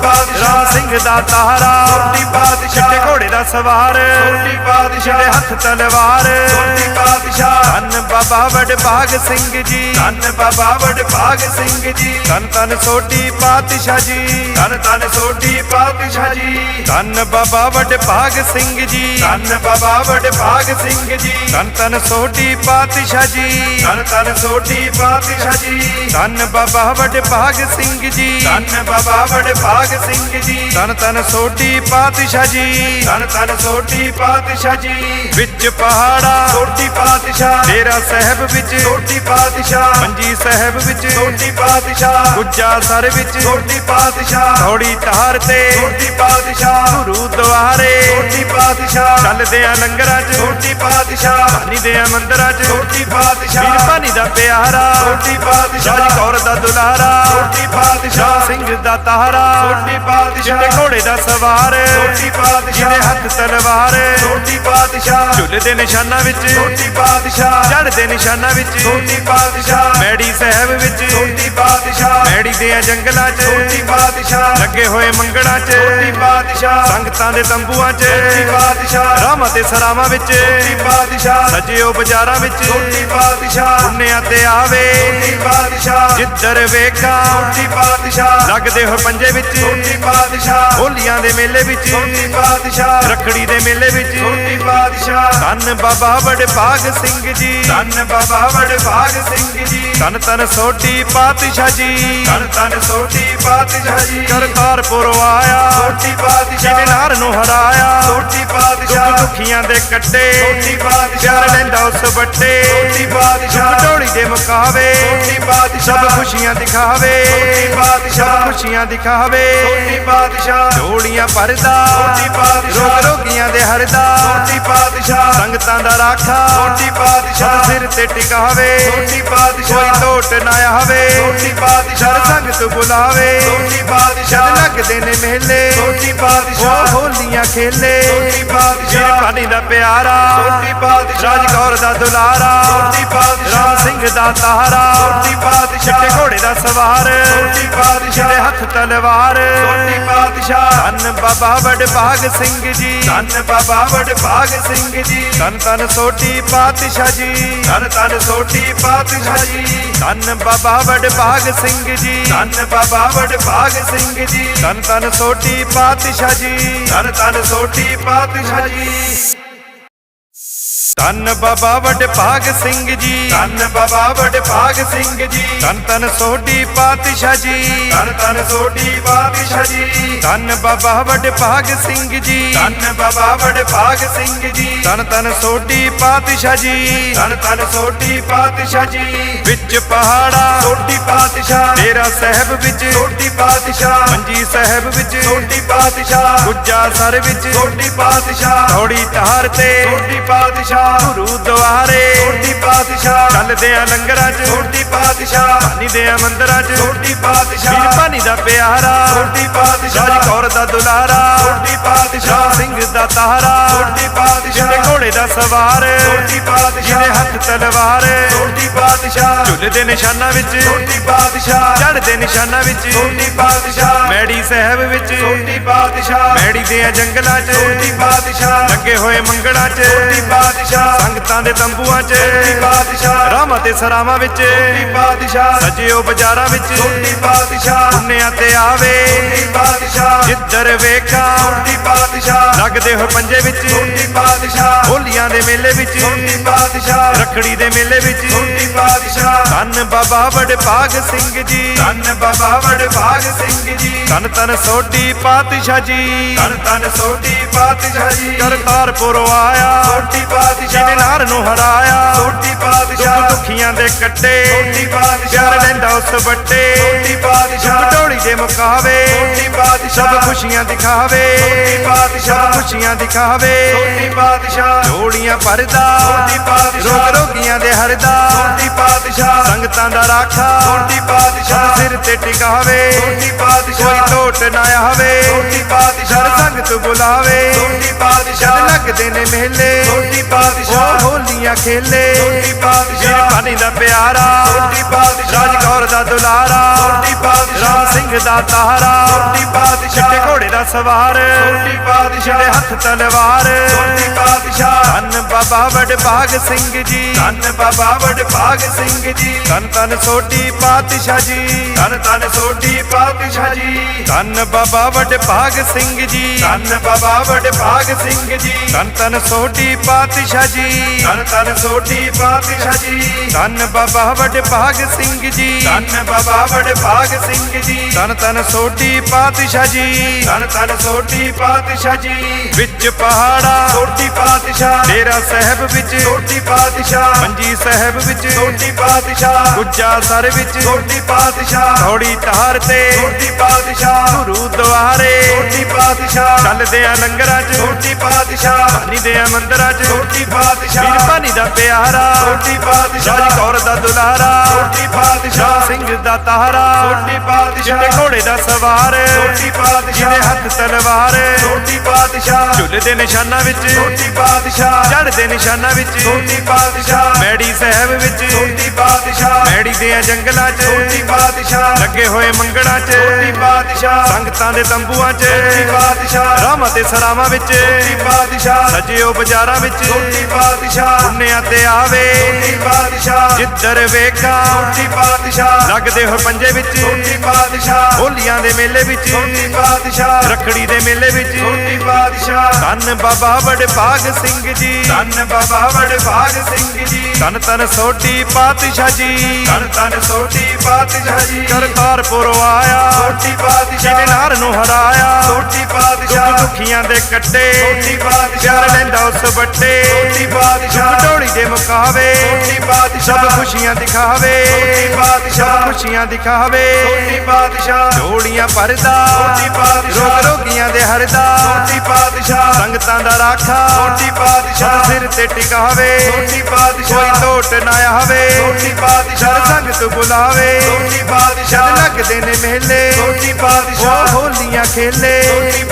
ਪਾਤਸ਼ਾਹ ਰਾਮ ਸਿੰਘ ਦਾ ਤਾਰਾ ਸੋਢੀ ਪਾਤਸ਼ਾਹ ਚਿੱਟੇ ਘੋੜੇ ਦਾ ਸਵਾਰ ਸੋਢੀ ਪਾਤਸ਼ਾਹ ਜਿਹਦੇ ਹੱਥ ਤਲਵਾਰ ਸੋਢੀ ਪਾਤਸ਼ਾਹ ਧੰਨ ਬਾਬਾ ਵਡਭਾਗ ਸਿੰਘ ਜੀ ਧੰਨ ਬਾਬਾ ਵਡਭਾਗ ਸਿੰਘ ਜੀ ਧੰਨ ਧੰਨ ਸੋਢੀ ਪਾਤਸ਼ਾਹ ਜੀ ਧੰਨ ਧੰਨ ਸੋਢੀ ਪਾਤਸ਼ਾਹ ਜੀ। ਧੰਨ ਬਾਬਾ ਵਡਭਾਗ ਸਿੰਘ ਜੀ। ਧੰਨ ਬਾਬਾ ਵਡਭਾਗ ਸਿੰਘ ਜੀ। ਧੰਨ ਧੰਨ ਸੋਢੀ ਪਾਤਸ਼ਾਹ ਜੀ। ਧੰਨ ਧੰਨ ਸੋਢੀ ਪਾਤਸ਼ਾਹ ਜੀ। ਧੰਨ ਬਾਬਾ ਵਡਭਾਗ ਸਿੰਘ ਜੀ। ਧੰਨ ਬਾਬਾ ਵਡਭਾਗ ਸਿੰਘ ਜੀ। ਧੰਨ ਧੰਨ ਸੋਢੀ ਪਾਤਸ਼ਾਹ ਜੀ। ਧੰਨ ਧੰਨ ਸੋਢੀ ਪਾਤਸ਼ਾਹ ਜੀ। ਵਿੱਚ ਪਹਾੜਾ। ਸੋਢੀ ਪਾਤਸ਼ਾਹ। ਡੇਰਾ ਸਾਹਿਬ ਵਿੱਚ। ਸੋਢੀ ਪਾਤਸ਼ਾਹ। ਮੰਜੀ ਸਾਹਿਬ ਵਿੱਚ। ਸੋਢੀ ਪਾਤਸ਼ਾਹ। ਗੁੱਜਾ ਸਰ ਵਿੱਚ। ਸੋਢੀ ਪਾਤਸ਼ਾਹ। ਥੋੜੀ ਧਾਰ ਤੇ ਸੋਢੀ ਪਾਤਸ਼ਾਹ ਗੁਰੂ ਦੁਆਰੇ ਸੋਢੀ ਪਾਤਸ਼ਾਹ ਚੱਲਦੇ ਆ ਲੰਗਰਾਂ 'ਚ ਸੋਢੀ ਪਾਤਸ਼ਾਹ ਪਾਣੀ ਦੇ ਆ ਮੰਦਰਾਂ 'ਚ ਵੀਰ ਪਾਤਸ਼ਾਹ ਪਾਣੀ ਦਾ ਪਿਆਰਾ ਰਾਜ ਪਾਤਸ਼ਾਹ ਕੌਰ ਦਾ ਦੁਲਾਰਾ ਰਾਮ ਪਾਤਸ਼ਾਹ ਸਿੰਘ ਦਾ ਤਾਰਾ ਸੋਢੀ ਪਾਤਸ਼ਾਹ ਜਿਹਦੇ ਘੋੜੇ ਦਾ ਸਵਾਰ ਸੋਢੀ ਪਾਤਸ਼ਾਹ ਜਿਹਦੇ ਹੱਥ ਤਲਵਾਰ ਸੋਢੀ ਪਾਤਸ਼ਾਹ ਝੁੱਲ ਦੇ ਨਿਸ਼ਾਨਾਂ ਵਿੱਚ ਸੋਢੀ ਪਾਤਸ਼ਾਹ ਚੜ੍ਹਦੇ ਨਿਸ਼ਾਨਾਂ ਵਿੱਚ ਸੋਢੀ ਪਾਤਸ਼ਾਹ ਮੈੜੀ ਸਾਹਿਬ ਵਿੱਚ ਸੋਢੀ ਪਾਤਸ਼ਾਹ ਮੈੜੀ ਦੇ ਜੰਗਲਾਂ 'ਚ ਸੋਢੀ ਪਾਤਸ਼ਾਹ ਲੱਗੇ ਹੋਏ ਮੰਗਲਾਂ 'ਚ। ਸੋਢੀ ਪਾਤਸ਼ਾਹ ਸੰਗਤਾਂ ਦੇ ਤੰਬੂਆਂ 'ਚ। ਸੋਢੀ ਪਾਤਸ਼ਾਹ ਰਾਮਾਂ ਤੇ ਸਰਾਵਾਂ ਵਿੱਚ। ਸੋਢੀ ਪਾਤਸ਼ਾਹ ਸਜਿਓ ਬਾਜ਼ਾਰਾਂ ਵਿੱਚ। ਸੋਢੀ ਪਾਤਸ਼ਾਹ ਪੁੰਨਿਆਂ ਤੇ ਆਵੇ। ਸੋਢੀ ਪਾਤਸ਼ਾਹ ਜਿੱਧਰ ਵੇਖਾਂ। ਸੋਢੀ ਪਾਤਸ਼ਾਹ ਲੱਗਦੇ ਹੋਏ ਪੰਜੇ ਵਿੱਚ। ਸੋਢੀ ਪਾਤਸ਼ਾਹ ਹੋਲੀਆਂ ਦੇ ਮੇਲੇ ਵਿੱਚ। ਸੋਢੀ ਪਾਤਸ਼ਾਹ ਰੱਖੜੀ ਦੇ ਮੇਲੇ ਵਿੱਚ। ਸੋਢੀ ਪਾਤਸ਼ਾਹ ਧੰਨ ਬਾਬਾ ਵਡਭਾਗ ਸਿੰਘ ਜੀ। ਧੰਨ ਬਾਬਾ ਵਡਭਾਗ ਸਿੰਘ ਜੀ। ਧੰਨ ਧੰਨ ਸੋਢੀ ਪਾਤਸ਼ਾਹ ਜੀ। ਧੰਨ ਧੰਨ ਸੋਢੀ ਪਾਤਸ਼ਾਹ ਜੀ। ਕਰਤਾਰਪੁਰ ਆਇਆ ਸੋਢੀ ਜਿਹਨੇ ਪਾਤਸ਼ਾਹ ਨਾਰ ਨੂੰ ਹਰਾਇਆ ਦੁੱਖ ਪਾਤਸ਼ਾਹ ਦੁਖੀਆਂ ਦੇ ਕੱਟੇ ਪਾਤਸ਼ਾਹ ਪਿਆਰ ਲੈਂਦਾ ਉਸ ਵੱਟੇ ਛੋਟੀ ਬਾਦਸ਼ਾਹ ਢੋਲੀ ਦੇ ਮੁਕਾਵੇ ਛੋਟੀ ਬਾਦਸ਼ਾਹ ਖੁਸ਼ੀਆਂ ਦਿਖਾਵੇ ਛੋਟੀ ਬਾਦਸ਼ਾਹ ਖੁਸ਼ੀਆਂ ਦਿਖਾਵੇ ਛੋਟੀ ਬਾਦਸ਼ਾਹ ਢੋਲੀਆਂ ਭਰਦਾ ਛੋਟੀ ਬਾਦਸ਼ਾਹ ਰੋਗ ਰੋਗੀਆਂ ਦੇ ਹਰਦਾ ਛੋਟੀ ਬਾਦਸ਼ਾਹ ਸੰਗਤਾਂ ਦਾ ਰਾਖਾ ਛੋਟੀ ਬਾਦਸ਼ਾਹ ਸਿਰ ਤੇ ਟਿਕਾਵੇ ਛੋਟੀ ਕੋਈ ਬਾਦਸ਼ਾਹ ਟੋਟ ਨਾ ਆਵੇ ਛੋਟੀ ਬਾਦਸ਼ਾਹ ਸੰਗਤ ਬੁਲਾਵੇ ਛੋਟੀ ਜਦ ਬਾਦਸ਼ਾਹ ਲੱਗਦੇ ਨੇ ਮੇਲੇ। ਛੋਟੀ ਬਾਦਸ਼ਾਹ। ਹੋਲੀਆਂ ਖੇਲੇ। ਛੋਟੀ ਬਾਦਸ਼ਾਹ। ਪਾਣੀ ਦਾ ਪਿਆਰਾ। ਛੋਟੀ ਬਾਦਸ਼ਾਹ। ਰਾਜ ਕੌਰ ਦਾ ਦੁਲਾਰਾ। ਛੋਟੀ ਬਾਦਸ਼ਾਹ। ਸਿੰਘ ਦਾ ਤਾਰਾ ਛੋਟੀ ਬਾਦਸ਼ਾਹ। ਚਿੱਟੇ ਘੋੜੇ ਦਾ ਸਵਾਰ। ਛੋਟੀ ਬਾਦਸ਼ਾਹ। ਜਿਹਦੇ ਹੱਥ ਤਲਵਾਰ। ਛੋਟੀ ਬਾਦਸ਼ਾਹ। ਧੰਨ ਬਾਬਾ ਵਡਭਾਗ ਸਿੰਘ ਜੀ। ਧੰਨ ਬਾਬਾ ਵਡਭਾਗ ਸਿੰਘ ਜੀ। ਧੰਨ ਧੰਨ ਸੋਢੀ ਪਾਤਸ਼ਾਹ ਜੀ। ਧੰਨ ਧੰਨ ਛੋਟੀ ਪਾਤਸ਼ਾਹ ਜੀ। ਧੰਨ ਬਾਬਾ ਵਡਭਾਗ ਸਿੰਘ ਜੀ। ਧੰਨ ਬਾਬਾ ਵਡਭਾਗ ਸਿੰਘ ਜੀ। ਧੰਨ ਧੰਨ ਸੋਟੀ ਪਾਤਸ਼ਾਹ ਜੀ। ਧੰਨ ਧੰਨ ਸੋਟੀ ਪਾਤਸ਼ਾਹ ਜੀ। ਧੰਨ ਬਾਬਾ ਵਡਭਾਗ ਸਿੰਘ ਜੀ। ਧੰਨ ਬਾਬਾ ਵਡਭਾਗ ਸਿੰਘ ਜੀ। ਧੰਨ ਧੰਨ ਸੋਢੀ ਪਾਤਸ਼ਾਹ ਜੀ। ਧੰਨ ਧੰਨ ਛੋਟੀ ਪਾਤਸ਼ਾਹ ਜੀ। ਧੰਨ ਬਾਬਾ ਵਡਭਾਗ ਸਿੰਘ ਜੀ। ਧੰਨ ਬਾਬਾ ਵਡਭਾਗ ਸਿੰਘ ਜੀ। ਧੰਨ ਧੰਨ ਸੋਢੀ ਪਾਤਸ਼ਾਹ ਜੀ। ਧੰਨ ਧੰਨ ਛੋਟੀ ਪਾਤਸ਼ਾਹ ਜੀ। ਵਿੱਚ ਪਹਾੜਾ। ਛੋਟੀ ਪਾਤਸ਼ਾਹ। ਤੇਰਾ ਸਾਹਿਬ ਵਿੱਚ। ਛੋਟੀ ਪਾਤਸ਼ਾਹ। ਮੰਜੀ ਸਾਹਿਬ ਵਿੱਚ। ਛੋਟੀ ਪਾਤਸ਼ਾਹ। ਗੁੱਜਾ ਸਰ ਵਿੱਚ। ਛੋਟੀ ਪਾਤਸ਼ਾਹ। ਥੋੜੀ ਧਾਰ ਤੇ। ਛੋਟੀ ਪਾਤਸ਼ਾਹ। ਗੁਰੂ ਦੁਆਰੇ ਛੋਟੀ ਪਾਤਸ਼ਾਹ ਚੱਲਦੇ ਆ ਲੰਗਰਾਂ 'ਚ ਛੋਟੀ ਪਾਤਸ਼ਾਹ ਪਾਣੀ ਦੇ ਆ ਮੰਦਰਾਂ 'ਚ ਵੀਰ ਪਾਤਸ਼ਾਹ ਪਾਣੀ ਦਾ ਪਿਆਰਾ ਛੋਟੀ ਪਾਤਸ਼ਾਹ ਰਾਜ ਕੌਰ ਦਾ ਦੁਲਾਰਾ ਛੋਟੀ ਪਾਤਸ਼ਾਹ ਸਿੰਘ ਦਾ ਤਾਰਾ ਛੋਟੀ ਪਾਤਸ਼ਾਹ ਜਿਹਦੇ ਘੋੜੇ ਦਾ ਸਵਾਰ ਛੋਟੀ ਪਾਤਸ਼ਾਹ ਜਿਹਦੇ ਹੱਥ ਤਲਵਾਰ ਛੋਟੀ ਪਾਤਸ਼ਾਹ ਦੇ ਨਿਸ਼ਾਨਾਂ ਵਿੱਚ ਛੋਟੀ ਪਾਤਸ਼ਾਹ ਚੜ੍ਹਦੇ ਨਿਸ਼ਾਨਾਂ ਵਿੱਚ ਛੋਟੀ ਪਾਤਸ਼ਾਹ ਮੈੜੀ ਸਾਹਿਬ ਵਿੱਚ ਛੋਟੀ ਪਾਤਸ਼ਾਹ ਮੈੜੀ ਦੇ ਆ ਜੰਗਲਾਂ 'ਚ ਛੋਟੀ ਪਾਤਸ਼ਾਹ ਲੱਗੇ ਹੋਏ ਮੰਗਲਾਂ 'ਚ ਛੋਟੀ ਪਾਤਸ਼ਾਹ ਸੰਗਤਾਂ ਦੇ ਤੰਬੂਆਂ 'ਚ। ਪਾਤਸ਼ਾਹ ਰਾਮਾਂ ਤੇ ਸਰਾਵਾਂ ਵਿੱਚ। ਪਾਤਸ਼ਾਹ ਸਜਿਓ ਬਾਜ਼ਾਰਾਂ ਵਿੱਚ। ਛੋਟੀ ਪਾਤਸ਼ਾਹ ਪੁੰਨਿਆਂ ਤੇ ਆਵੇ। ਪਾਤਸ਼ਾਹ ਜਿੱਧਰ ਵੇਖਾਂ। ਛੋਟੀ ਪਾਤਸ਼ਾਹ ਲੱਗਦੇ ਹੋਏ ਪੰਜੇ ਵਿੱਚ। ਛੋਟੀ ਪਾਤਸ਼ਾਹ ਹੋਲੀਆਂ ਦੇ ਮੇਲੇ ਵਿੱਚ। ਛੋਟੀ ਪਾਤਸ਼ਾਹ ਰੱਖੜੀ ਦੇ ਮੇਲੇ ਵਿੱਚ। ਛੋਟੀ ਪਾਤਸ਼ਾਹ ਧੰਨ ਬਾਬਾ ਵਡਭਾਗ ਸਿੰਘ ਜੀ। ਧੰਨ ਬਾਬਾ ਵਡਭਾਗ ਸਿੰਘ ਜੀ। ਧੰਨ ਧੰਨ ਸੋਢੀ ਪਾਤਸ਼ਾਹ ਜੀ। ਧੰਨ ਧੰਨ ਛੋਟੀ ਪਾਤਸ਼ਾਹ ਜੀ। ਕਰਤਾਰਪੁਰ ਆਇਆ। ਛੋਟੀ ਪਾਤਸ਼ਾਹ ਦੇ ਕੱਟੇ ਛੋਟੀ ਪਾਤਸ਼ਾਹ ਪਿਆਰ ਲੈਂਦਾ ਉਸ ਵੱਟੇ ਛੋਟੀ ਪਾਤਸ਼ਾਹ ਢੋਲੀ ਦੇ ਮੁਕਾਵੇ ਛੋਟੀ ਪਾਤਸ਼ਾਹ ਸਭ ਖੁਸ਼ੀਆਂ ਦਿਖਾਵੇ ਛੋਟੀ ਸਭ ਖੁਸ਼ੀਆਂ ਦਿਖਾਵੇ ਛੋਟੀ ਪਾਤਸ਼ਾਹ ਢੋਲੀਆਂ ਭਰਦਾ ਛੋਟੀ ਪਾਤਸ਼ਾਹ ਰੋਗ ਰੋਗੀਆਂ ਦੇ ਹਰਦਾ ਛੋਟੀ ਪਾਤਸ਼ਾਹ ਸੰਗਤਾਂ ਦਾ ਰਾਖਾ ਛੋਟੀ ਪਾਤਸ਼ਾਹ ਸਿਰ ਤੇ ਟਿਕਾਵੇ ਛੋਟੀ ਕੋਈ ਪਾਤਸ਼ਾਹ ਟੋਟ ਨਾ ਆਵੇ ਛੋਟੀ ਪਾਤਸ਼ਾਹ ਸੰਗਤ ਬੁਲਾਵੇ ਛੋਟੀ ਜਦ ਪਾਤਸ਼ਾਹ ਲੱਗਦੇ ਨੇ ਮੇਲੇ ਛੋਟੀ ਪਾਤਸ਼ਾਹ ਹੋਲੀਆਂ ਖੇਲੇ ਛੋਟੀ ਪਾਤਸ਼ਾਹ ਪਾਣੀ ਦਾ ਪਿਆਰਾ। ਛੋਟੀ ਪਾਤਸ਼ਾਹ ਰਾਜ ਕੌਰ ਦਾ ਦੁਲਾਰਾ। ਪਾਤਸ਼ਾਹ ਰਾਮ ਸਿੰਘ ਦਾ ਤਾਰਾ ਛੋਟੀ ਪਾਤਸ਼ਾਹ ਚਿੱਟੇ ਘੋੜੇ ਦਾ ਸਵਾਰ। ਛੋਟੀ ਪਾਤਸ਼ਾਹ ਜਿਹਦੇ ਹੱਥ ਤਲਵਾਰ। ਛੋਟੀ ਪਾਤਸ਼ਾਹ ਧੰਨ ਬਾਬਾ ਵਡਭਾਗ ਸਿੰਘ ਜੀ। ਧੰਨ ਬਾਬਾ ਵਡਭਾਗ ਸਿੰਘ ਜੀ। ਧੰਨ ਧੰਨ ਸੋਢੀ ਪਾਤਸ਼ਾਹ ਜੀ। ਧੰਨ ਧੰਨ ਛੋਟੀ ਪਾਤਸ਼ਾਹ ਜੀ। ਧੰਨ ਬਾਬਾ ਵਡਭਾਗ ਸਿੰਘ ਜੀ। ਧੰਨ ਬਾਬਾ ਵਡਭਾਗ ਸਿੰਘ ਜੀ। ਧੰਨ ਧੰਨ ਸੋਢੀ ਪਾਤਸ਼ਾਹ ਜੀ। ਧੰਨ ਧੰਨ ਛੋਟੀ ਪਾਤਸ਼ਾਹ ਜੀ। ਧੰਨ ਬਾਬਾ ਵਡਭਾਗ ਸਿੰਘ ਜੀ। ਧੰਨ ਬਾਬਾ ਵਡਭਾਗ ਸਿੰਘ ਜੀ। ਧੰਨ ਧੰਨ ਸੋਢੀ ਪਾਤਸ਼ਾਹ ਜੀ। ਧੰਨ ਧੰਨ ਛੋਟੀ ਪਾਤਸ਼ਾਹ ਜੀ। ਵਿੱਚ ਪਹਾੜਾ। ਛੋਟੀ ਪਾਤਸ਼ਾਹ। ਤੇਰਾ ਸਾਹਿਬ ਵਿੱਚ। ਛੋਟੀ ਪਾਤਸ਼ਾਹ। ਮੰਜੀ ਸਾਹਿਬ ਵਿੱਚ। ਛੋਟੀ ਪਾਤਸ਼ਾਹ। ਗੁੱਜਾ ਸਰ ਵਿੱਚ। ਛੋਟੀ ਪਾਤਸ਼ਾਹ। ਥੋੜੀ ਧਾਰ ਤੇ। ਛੋਟੀ ਪਾਤਸ਼ਾਹ। ਗੁਰੂ ਦੁਆਰੇ। ਛੋਟੀ ਪਾਤਸ਼ਾਹ। ਚੱਲਦੇ ਆ ਲੰਗਰਾਂ 'ਚ। ਛੋਟੀ ਪਾਤਸ਼ਾਹ। ਪਾਣੀ ਦੇ ਆ ਮੰਦਰਾਂ 'ਚ। ਵੀਰ ਪਾਤਸ਼ਾਹ। ਪਾਣੀ ਦਾ ਪਿਆਰਾ। ਰਾਜ ਪਾਤਸ਼ਾਹ। ਕੌਰ ਦਾ ਦੁਲਾਰਾ ਛੋਟੀ ਰਾਮ ਸਿੰਘ ਦਾ ਤਾਰਾ ਛੋਟੀ ਪਾਤਸ਼ਾਹ ਜਿਹਦੇ ਘੋੜੇ ਦਾ ਸਵਾਰ ਛੋਟੀ ਪਾਤਸ਼ਾਹ ਜਿਹਦੇ ਹੱਥ ਤਲਵਾਰ ਛੋਟੀ ਪਾਤਸ਼ਾਹ ਝੁੱਲ ਦੇ ਨਿਸ਼ਾਨਾਂ ਵਿੱਚ ਛੋਟੀ ਪਾਤਸ਼ਾਹ ਚੜ੍ਹਦੇ ਨਿਸ਼ਾਨਾਂ ਵਿੱਚ ਛੋਟੀ ਪਾਤਸ਼ਾਹ ਮੈੜੀ ਸਾਹਿਬ ਵਿੱਚ ਛੋਟੀ ਪਾਤਸ਼ਾਹ ਮੈੜੀ ਦੇ ਜੰਗਲਾਂ 'ਚ ਛੋਟੀ ਪਾਤਸ਼ਾਹ ਲੱਗੇ ਹੋਏ ਮੰਗਲਾਂ 'ਚ ਛੋਟੀ ਪਾਤਸ਼ਾਹ ਸੰਗਤਾਂ ਦੇ ਤੰਬੂਆਂ 'ਚ ਛੋਟੀ ਪਾਤਸ਼ਾਹ ਰਾਮਾਂ ਤੇ ਸਰਾਵਾਂ ਵਿੱਚ ਛੋਟੀ ਪਾਤਸ਼ਾਹ ਸਜਿਓ ਬਾਜ਼ਾਰਾਂ ਵਿੱਚ ਛੋਟੀ ਪਾਤਸ਼ਾਹ ਪੁੰਨਿਆਂ ਤੇ ਆਵੇ ਛੋਟੀ ਪਾਤਸ਼ਾਹ ਜਿੱਧਰ ਵੇਖਾਂ ਛੋਟੀ ਪਾਤਸ਼ਾਹ। ਲੱਗਦੇ ਹੋਏ ਪੰਜੇ ਵਿੱਚ। ਛੋਟੀ ਪਾਤਸ਼ਾਹ। ਹੋਲੀਆਂ ਦੇ ਮੇਲੇ ਵਿੱਚ। ਛੋਟੀ ਪਾਤਸ਼ਾਹ। ਰੱਖੜੀ ਦੇ ਮੇਲੇ ਵਿੱਚ। ਛੋਟੀ ਪਾਤਸ਼ਾਹ। ਧੰਨ ਬਾਬਾ ਵਡਭਾਗ ਸਿੰਘ ਜੀ। ਧੰਨ ਬਾਬਾ ਵਡਭਾਗ ਸਿੰਘ ਜੀ। ਧੰਨ ਧੰਨ ਸੋਢੀ ਪਾਤਸ਼ਾਹ ਜੀ। ਧੰਨ ਧੰਨ ਛੋਟੀ ਪਾਤਸ਼ਾਹ ਜੀ। ਕਰਤਾਰਪੁਰ ਆਇਆ। ਛੋਟੀ ਜਿਹਨੇ ਪਾਤਸ਼ਾਹ ਨਾਰ ਨੂੰ ਹਰਾਇਆ। ਛੋਟੀ ਦੁੱਖ ਪਾਤਸ਼ਾਹ। ਦੁਖੀਆਂ ਦੇ ਕੱਟੇ। ਛੋਟੀ ਪਿਆਰ ਪਾਤਸ਼ਾਹ ਲੈਂਦਾ ਉਸ ਵੱਟੇ। ਛੋਟੀ ਪਾਤਸ਼ਾਹ। ਢੋਲੀ ਦੇ ਮੁਕਾਵੇ ਸੋਢੀ ਪਾਤਸ਼ਾਹ। ਖੁਸ਼ੀਆਂ ਦਿਖਾਵੇ। ਪਾਤਸ਼ਾਹ। ਸਭ ਖੁਸ਼ੀਆਂ ਦਿਖਾਵੇ। ਸੋਢੀ ਪਾਤਸ਼ਾਹ ਝੋਲੀਆਂ ਭਰਦਾ। ਪਾਤਸ਼ਾਹ। ਰੋਗ ਰੋਗੀਆਂ ਦੇ ਹਰਦਾ। ਸੋਢੀ ਪਾਤਸ਼ਾਹ ਸੰਗਤਾਂ ਦਾ ਰਾਖਾ। ਪਾਤਸ਼ਾਹ ਸਭ ਸਿਰ ਤੇ ਟਿਕਾਵੇ। ਸੋਢੀ ਕੋਈ ਪਾਤਸ਼ਾਹ ਟੋਟ ਨਾ ਆਵੇ। ਪਾਤਸ਼ਾਹ ਸਰ ਸੰਗਤ ਬੁਲਾਵੇ। ਜਦ ਪਾਤਸ਼ਾਹ ਲੱਗਦੇ ਨੇ ਮੇਲੇ ਉਹ ਪਾਤਸ਼ਾਹ ਹੋਲੀਆਂ ਖੇਲੇ।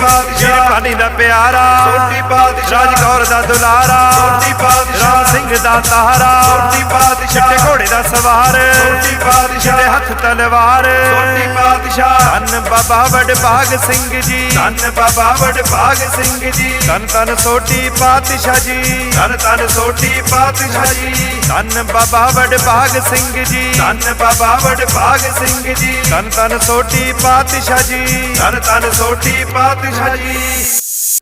ਪਾਤਸ਼ਾਹ ਵੀਰ ਪਾਣੀ ਦਾ ਪਿਆਰਾ। ਸੋਢੀ ਪਾਤਸ਼ਾਹ ਰਾਜ ਕੌਰ ਦਾ ਦੁਲਾਰਾ। ਪਾਤਸ਼ਾਹ ਰਾਮ ਸਿੰਘ ਦਾ ਤਾਰਾ। ਸੋਢੀ ਪਾਤਸ਼ਾਹ ਚਿੱਟੇ ਘੋੜੇ ਦਾ ਸਵਾਰ। ਸੋਢੀ ਪਾਤਸ਼ਾਹ ਜਿਹਦੇ ਹੱਥ ਤਲਵਾਰ। ਸੋਢੀ ਪਾਤਸ਼ਾਹ ਧੰਨ ਬਾਬਾ ਵਡਭਾਗ ਸਿੰਘ ਜੀ। ਧੰਨ ਬਾਬਾ ਵਡਭਾਗ ਸਿੰਘ ਜੀ। ਧੰਨ ਧੰਨ ਸੋਢੀ ਪਾਤਸ਼ਾਹ ਜੀ। ਧੰਨ ਧੰਨ ਸੋਢੀ ਪਾਤਸ਼ਾਹ ਜੀ। ਧੰਨ ਬਾਬਾ ਵਡਭਾਗ ਸਿੰਘ ਜੀ। ਧੰਨ ਬਾਬਾ ਵਡਭਾਗ ਸਿੰਘ ਜੀ। ਧੰਨ ਧੰਨ ਸੋਢੀ ਪਾਤਸ਼ਾਹ ਜੀ। ਧੰਨ ਧੰਨ ਸੋਢੀ ਪਾਤਸ਼ਾਹ ਜੀ।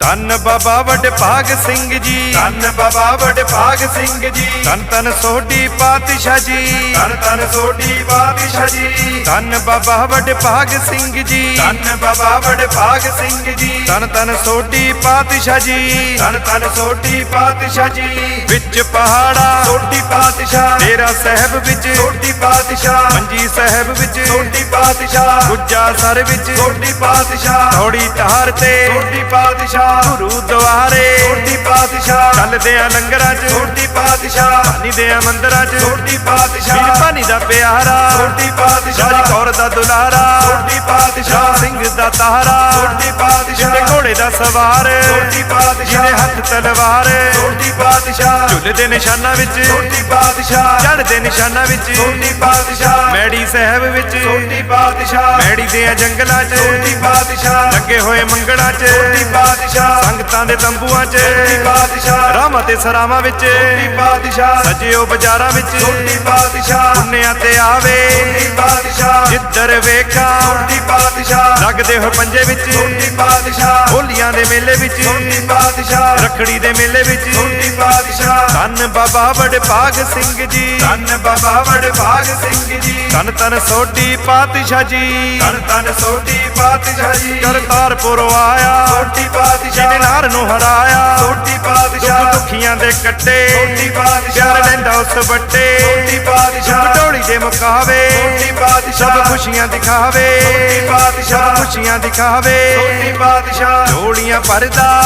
ਧੰਨ ਬਾਬਾ ਵਡਭਾਗ ਸਿੰਘ ਜੀ। ਧੰਨ ਬਾਬਾ ਵਡਭਾਗ ਸਿੰਘ ਜੀ। ਧੰਨ ਧੰਨ ਸੋਢੀ ਪਾਤਸ਼ਾਹ ਜੀ। ਧੰਨ ਧੰਨ ਸੋਢੀ ਪਾਤਸ਼ਾਹ ਜੀ। ਧੰਨ ਬਾਬਾ ਵਡਭਾਗ ਸਿੰਘ ਜੀ। ਧੰਨ ਬਾਬਾ ਵਡਭਾਗ ਸਿੰਘ ਜੀ। ਧੰਨ ਧੰਨ ਸੋਢੀ ਪਾਤਸ਼ਾਹ ਜੀ। ਧੰਨ ਧੰਨ ਸੋਢੀ ਪਾਤਸ਼ਾਹ ਜੀ। ਵਿੱਚ ਪਹਾੜਾ। ਸੋਢੀ ਪਾਤਸ਼ਾਹ। ਡੇਰਾ ਸਾਹਿਬ ਵਿੱਚ। ਸੋਢੀ ਪਾਤਸ਼ਾਹ। ਮੰਜੀ ਸਾਹਿਬ ਵਿੱਚ। ਸੋਢੀ ਪਾਤਸ਼ਾਹ। ਗੁੱਜਾ ਸਰ ਵਿੱਚ। ਸੋਢੀ ਪਾਤਸ਼ਾਹ। ਥੋੜੀ ਧਾਰ ਤੇ। ਸੋਢੀ ਪਾਤਸ਼ਾਹ। ਗੁਰੂ ਦੁਆਰੇ ਸੋਢੀ ਪਾਤਸ਼ਾਹ ਚੱਲਦੇ ਆ ਲੰਗਰਾਂ 'ਚ ਸੋਢੀ ਪਾਤਸ਼ਾਹ ਪਾਣੀ ਦੇ ਆ ਮੰਦਰਾਂ 'ਚ ਵੀਰ ਪਾਤਸ਼ਾਹ ਪਾਣੀ ਦਾ ਪਿਆਰਾ ਸੋਢੀ ਪਾਤਸ਼ਾਹ ਰਾਜ ਕੌਰ ਦਾ ਦੁਲਾਰਾ ਸੋਢੀ ਪਾਤਸ਼ਾਹ ਸਿੰਘ ਦਾ ਤਾਰਾ ਸੋਢੀ ਪਾਤਸ਼ਾਹ ਜਿਹਦੇ ਘੋੜੇ ਦਾ ਸਵਾਰ ਸੋਢੀ ਪਾਤਸ਼ਾਹ ਜਿਹਦੇ ਹੱਥ ਤਲਵਾਰ ਸੋਢੀ ਪਾਤਸ਼ਾਹ ਝੁੱਲ ਦੇ ਨਿਸ਼ਾਨਾਂ ਵਿੱਚ ਸੋਢੀ ਪਾਤਸ਼ਾਹ ਚੜ੍ਹਦੇ ਨਿਸ਼ਾਨਾਂ ਵਿੱਚ ਸੋਢੀ ਪਾਤਸ਼ਾਹ ਮੈੜੀ ਸਾਹਿਬ ਵਿੱਚ ਸੋਢੀ ਪਾਤਸ਼ਾਹ ਮੈੜੀ ਦੇ ਆ ਜੰਗਲਾਂ 'ਚ ਸੋਢੀ ਪਾਤਸ਼ਾਹ ਲੱਗੇ ਹੋਏ ਮੰਗੜਾਂ 'ਚ ਸੋਢੀ ਪਾਤਸ਼ਾਹ ਸੰਗਤਾਂ ਦੇ ਤੰਬੂਆਂ 'ਚ। ਸੋਢੀ ਪਾਤਸ਼ਾਹ ਰਾਮਾਂ ਤੇ ਸਰਾਵਾਂ ਵਿੱਚ। ਸੋਢੀ ਪਾਤਸ਼ਾਹ ਸਜਿਓ ਬਾਜ਼ਾਰਾਂ ਵਿੱਚ। ਸੋਢੀ ਪਾਤਸ਼ਾਹ ਪੁੰਨਿਆਂ ਤੇ ਆਵੇ। ਸੋਢੀ ਪਾਤਸ਼ਾਹ ਜਿੱਧਰ ਵੇਖਾਂ। ਸੋਢੀ ਪਾਤਸ਼ਾਹ ਲੱਗਦੇ ਹੋ ਪੰਜੇ ਵਿੱਚ। ਸੋਢੀ ਪਾਤਸ਼ਾਹ ਹੋਲੀਆਂ ਦੇ ਮੇਲੇ ਵਿੱਚ। ਸੋਢੀ ਪਾਤਸ਼ਾਹ। ਰੱਖੜੀ ਦੇ ਮੇਲੇ ਵਿੱਚ। ਸੋਢੀ ਪਾਤਸ਼ਾਹ। ਧੰਨ ਬਾਬਾ ਵਡਭਾਗ ਸਿੰਘ ਜੀ। ਧੰਨ ਬਾਬਾ ਵਡਭਾਗ ਸਿੰਘ ਜੀ। ਧੰਨ ਧੰਨ ਸੋਢੀ ਪਾਤਸ਼ਾਹ ਜੀ। ਧੰਨ ਧੰਨ ਸੋਢੀ ਪਾਤਸ਼ਾਹ ਜੀ। ਕਰਤਾਰਪੁਰ ਆਇਆ। ਸੋਢੀ ਪਾਤਸ਼ਾਹ। ਨਾਰ ਨੂੰ ਹਰਾਇਆ। ਸੋਢੀ ਪਾਤਸ਼ਾਹ। ਦੁਖੀਆਂ ਦੇ ਕੱਟੇ। ਸੋਢੀ ਪਾਤਸ਼ਾਹ। ਲੈਂਦਾ ਉਸ ਵੱਟੇ। ਸੋਢੀ ਪਾਤਸ਼ਾਹ। ਢੋਲੀ ਦੇ ਮੁਕਾਵੇ ਸੋਢੀ ਸਭ ਪਾਤਸ਼ਾਹ ਖੁਸ਼ੀਆਂ ਦਿਖਾਵੇ। ਸੋਢੀ ਸਭ ਪਾਤਸ਼ਾਹ ਖੁਸ਼ੀਆਂ ਦਿਖਾਵੇ। ਸੋਢੀ ਪਾਤਸ਼ਾਹ। ਝੋਲੀਆਂ ਭਰਦਾ।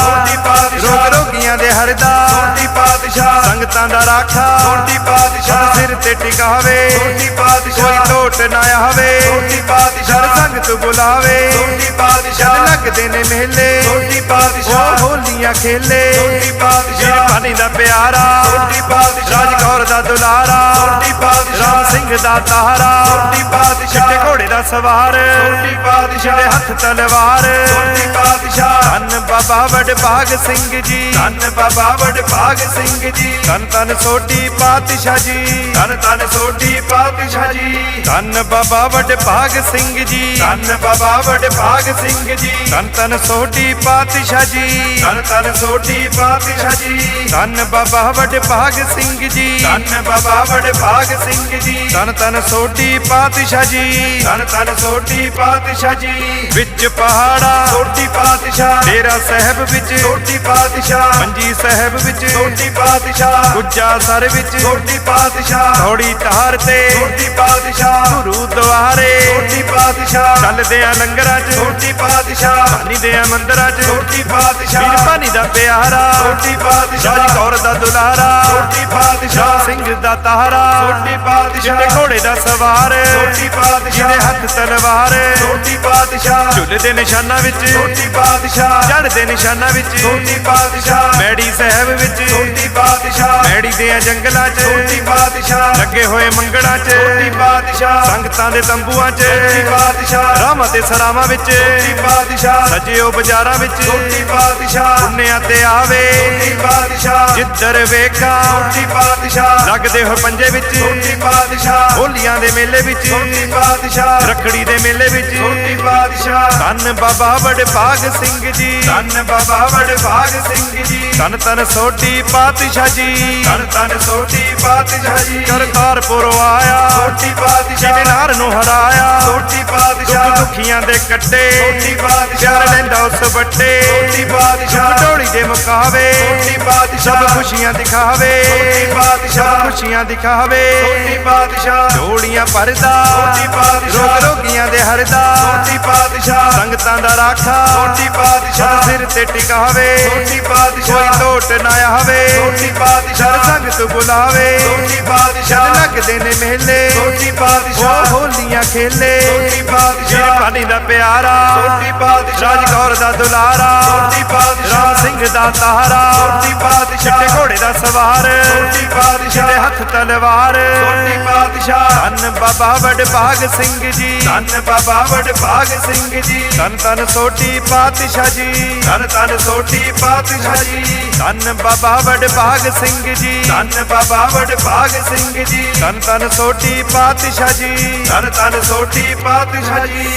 ਰੋਗ ਰੋਗੀਆਂ ਦੇ ਹਰਦਾ। ਪਾਤਸ਼ਾਹ। ਸੰਗਤਾਂ ਦਾ ਰਾਖਾ। ਸਭ ਪਾਤਸ਼ਾਹ। ਸਿਰ ਤੇ ਟਿਕਾਵੇ। ਕੋਈ ਪਾਤਸ਼ਾਹ। ਟੋਟ ਨਾ ਆਵੇ। ਸਰ ਪਾਤਸ਼ਾਹ ਸੰਗਤ ਬੁਲਾਵੇ। ਸੋਢੀ ਜਦ ਪਾਤਸ਼ਾਹ ਲੱਗਦੇ ਨੇ ਮੇਲੇ। ਸੋਢੀ ਉਹ ਪਾਤਸ਼ਾਹ ਹੋਲੀਆਂ ਖੇਲੇ। ਸੋਢੀ ਵੀਰ ਪਾਤਸ਼ਾਹ ਪਾਣੀ ਦਾ ਪਿਆਰਾ। ਸੋਢੀ ਪਾਤਸ਼ਾਹ ਰਾਜ ਕੌਰ ਦਾ ਦੁਲਾਰਾ। ਸੋਢੀ ਪਾਤਸ਼ਾਹ ਰਾਮ ਸਿੰਘ ਦਾ ਤਾਰਾ। ਸੋਢੀ ਪਾਤਸ਼ਾਹ ਚਿੱਟੇ ਘੋੜੇ ਦਾ ਸਵਾਰ। ਸੋਢੀ ਪਾਤਸ਼ਾਹ ਜਿਹਦੇ ਹੱਥ ਤਲਵਾਰ। ਸੋਢੀ ਪਾਤਸ਼ਾਹ ਧੰਨ ਬਾਬਾ ਵਡਭਾਗ ਸਿੰਘ ਜੀ। ਧੰਨ ਬਾਬਾ ਵਡਭਾਗ ਸਿੰਘ ਜੀ। ਧੰਨ ਧੰਨ ਸੋਢੀ ਪਾਤਸ਼ਾਹ ਜੀ। ਧੰਨ ਧੰਨ ਸੋਢੀ ਪਾਤਸ਼ਾਹ ਜੀ। ਧੰਨ ਬਾਬਾ ਵਡਭਾਗ ਸਿੰਘ ਜੀ। ਧੰਨ ਬਾਬਾ ਵਡਭਾਗ ਸਿੰਘ ਜੀ। ਧੰਨ ਧੰਨ ਸੋਢੀ ਪਾਤਸ਼ਾਹ ਜੀ। ਧੰਨ ਧੰਨ ਸੋਢੀ ਪਾਤਸ਼ਾਹ ਜੀ। ਧੰਨ ਬਾਬਾ ਵਡਭਾਗ ਸਿੰਘ ਜੀ। ਧੰਨ ਬਾਬਾ ਵਡਭਾਗ ਸਿੰਘ ਜੀ। ਧੰਨ ਧੰਨ ਸੋਢੀ ਪਾਤਸ਼ਾਹ ਜੀ। ਧੰਨ ਧੰਨ ਸੋਢੀ ਪਾਤਸ਼ਾਹ ਜੀ। ਵਿੱਚ ਪਹਾੜਾ। ਸੋਢੀ ਪਾਤਸ਼ਾਹ। ਡੇਰਾ ਸਾਹਿਬ ਵਿੱਚ। ਸੋਢੀ ਪਾਤਸ਼ਾਹ। ਮੰਜੀ ਸਾਹਿਬ ਵਿੱਚ। ਸੋਢੀ ਪਾਤਸ਼ਾਹ। ਗੁੱਜਾ ਸਰ ਵਿੱਚ। ਸੋਢੀ ਪਾਤਸ਼ਾਹ। ਥੋੜੀ ਧਾਰ ਤੇ ਸੋਢੀ ਪਾਤਸ਼ਾਹ ਗੁਰੂ ਦੁਆਰੇ ਸੋਢੀ ਪਾਤਸ਼ਾਹ ਚੱਲਦੇ ਆ ਲੰਗਰਾਂ 'ਚ ਸੋਢੀ ਪਾਤਸ਼ਾਹ ਪਾਣੀ ਦੇ ਆ ਮੰਦਰਾਂ 'ਚ ਵੀਰ ਪਾਤਸ਼ਾਹ ਪਾਣੀ ਦਾ ਪਿਆਰਾ ਰਾਜ ਪਾਤਸ਼ਾਹ ਕੌਰ ਦਾ ਦੁਲਾਰਾ ਸੋਢੀ ਪਾਤਸ਼ਾਹ ਸਿੰਘ ਦਾ ਤਾਰਾ ਸੋਢੀ ਪਾਤਸ਼ਾਹ ਜਿਹਦੇ ਘੋੜੇ ਦਾ ਸਵਾਰ ਸੋਢੀ ਪਾਤਸ਼ਾਹ ਜਿਹਦੇ ਹੱਥ ਤਲਵਾਰ ਸੋਢੀ ਪਾਤਸ਼ਾਹ ਦੇ ਨਿਸ਼ਾਨਾਂ ਵਿੱਚ ਸੋਢੀ ਪਾਤਸ਼ਾਹ ਚੜ੍ਹਦੇ ਨਿਸ਼ਾਨਾਂ ਵਿੱਚ ਸੋਢੀ ਪਾਤਸ਼ਾਹ ਮੈੜੀ ਸਾਹਿਬ ਵਿੱਚ ਸੋਢੀ ਪਾਤਸ਼ਾਹ ਮੈੜੀ ਦੇ ਆ ਜੰਗਲਾਂ 'ਚ ਸੋਢੀ ਪਾਤਸ਼ਾਹ ਲੱਗੇ ਹੋਏ ਮੰਗੜਾਂ 'ਚ ਸੋਢੀ ਪਾਤਸ਼ਾਹ। ਸੰਗਤਾਂ ਦੇ ਤੰਬੂਆਂ 'ਚ ਸੋਢੀ ਪਾਤਸ਼ਾਹ। ਰਾਮਾਂ ਤੇ ਸਰਾਵਾਂ ਵਿੱਚ ਸੋਢੀ ਪਾਤਸ਼ਾਹ। ਸਜਿਓ ਬਾਜ਼ਾਰਾਂ ਵਿੱਚ ਸੋਢੀ ਪਾਤਸ਼ਾਹ। ਪੁੰਨਿਆਂ ਤੇ ਆਵੇ ਸੋਢੀ ਪਾਤਸ਼ਾਹ। ਜਿੱਧਰ ਵੇਖਾਂ ਸੋਢੀ ਪਾਤਸ਼ਾਹ। ਲੱਗਦੇ ਹੋ ਪੰਜੇ ਵਿੱਚ ਸੋਢੀ ਪਾਤਸ਼ਾਹ। ਹੋਲੀਆਂ ਦੇ ਮੇਲੇ ਵਿੱਚ ਸੋਢੀ ਪਾਤਸ਼ਾਹ। ਰੱਖੜੀ ਦੇ ਮੇਲੇ ਵਿੱਚ ਸੋਢੀ ਪਾਤਸ਼ਾਹ। ਧੰਨ ਬਾਬਾ ਵਡਭਾਗ ਸਿੰਘ ਜੀ। ਧੰਨ ਬਾਬਾ ਵਡਭਾਗ ਸਿੰਘ ਜੀ। ਧੰਨ ਧੰਨ ਸੋਢੀ ਪਾਤਸ਼ਾਹ ਜੀ। ਧੰਨ ਧੰਨ ਸੋਢੀ ਪਾਤਸ਼ਾਹ ਜੀ। ਕਰਤਾਰਪੁਰ ਆਇਆ ਸੋਢੀ ਜਿਹਨੇ ਪਾਤਸ਼ਾਹ ਨਾਰ ਨੂੰ ਹਰਾਇਆ ਦੁੱਖ ਪਾਤਸ਼ਾਹ ਦੁਖੀਆਂ ਦੇ ਕੱਟੇ ਪਾਤਸ਼ਾਹ। ਪਿਆਰ ਲੈਂਦਾ ਉਸ ਵੱਟੇ ਸੋਢੀ ਪਾਤਸ਼ਾਹ ਢੋਲੀ ਦੇ ਮੁਕਾਵੇ ਸਭ ਪਾਤਸ਼ਾਹ ਖੁਸ਼ੀਆਂ ਦਿਖਾਵੇ ਸੋਢੀ ਪਾਤਸ਼ਾਹ। ਖੁਸ਼ੀਆਂ ਦਿਖਾਵੇ ਸੋਢੀ ਪਾਤਸ਼ਾਹ ਝੋਲੀਆਂ ਭਰਦਾ ਪਾਤਸ਼ਾਹ। ਰੋਗ ਰੋਗੀਆਂ ਦੇ ਹਰਦਾ ਸੋਢੀ ਪਾਤਸ਼ਾਹ ਸੰਗਤਾਂ ਦਾ ਰਾਖਾ ਸੋਢੀ ਪਾਤਸ਼ਾਹ ਸਿਰ ਤੇ ਟਿਕਾਵੇ ਸੋਢੀ ਕੋਈ ਪਾਤਸ਼ਾਹ ਟੋਟ ਨਾ ਆਵੇ ਪਾਤਸ਼ਾਹ ਸਰ ਸੰਗਤ ਬੁਲਾਵੇ ਸੋਢੀ ਜਦ ਪਾਤਸ਼ਾਹ ਲੱਗਦੇ ਨੇ ਮੇਲੇ। ਸੋਢੀ ਉਹ ਪਾਤਸ਼ਾਹ ਹੋਲੀਆਂ ਖੇਲੇ। ਪਾਤਸ਼ਾਹ ਮੇਰੇ ਪਾਣੀ ਦਾ ਪਿਆਰਾ। ਸੋਢੀ ਪਾਤਸ਼ਾਹ ਰਾਜ ਕੌਰ ਦਾ ਦੁਲਾਰਾ। ਪਾਤਸ਼ਾਹ ਰਾਮ ਸਿੰਘ ਦਾ ਤਾਰਾ। ਸੋਢੀ ਪਾਤਸ਼ਾਹ ਚਿੱਟੇ ਘੋੜੇ ਦਾ ਸਵਾਰ। ਸੋਢੀ ਪਾਤਸ਼ਾਹ ਜਿਹਦੇ ਹੱਥ ਤਲਵਾਰ। ਸੋਢੀ ਪਾਤਸ਼ਾਹ ਧੰਨ ਬਾਬਾ ਵਡਭਾਗ ਸਿੰਘ ਜੀ। ਧੰਨ ਬਾਬਾ ਵਡਭਾਗ ਸਿੰਘ ਜੀ। ਧੰਨ ਧੰਨ ਸੋਢੀ ਪਾਤਸ਼ਾਹ ਜੀ। ਧੰਨ ਧੰਨ ਸੋਢੀ ਪਾਤਸ਼ਾਹ ਜੀ। ਧੰਨ ਬਾਬਾ ਵਡਭਾਗ ਸਿੰਘ ਜੀ। ਧੰਨ ਬਾਬਾ ਵਡਭਾਗ ਸਿੰਘ ਜੀ। ਧੰਨ ਧੰਨ ਸੋਟੀ ਪਾਤਸ਼ਾਹ ਜੀ। ਧੰਨ ਧੰਨ ਸੋਟੀ ਪਾਤਸ਼ਾਹ ਜੀ।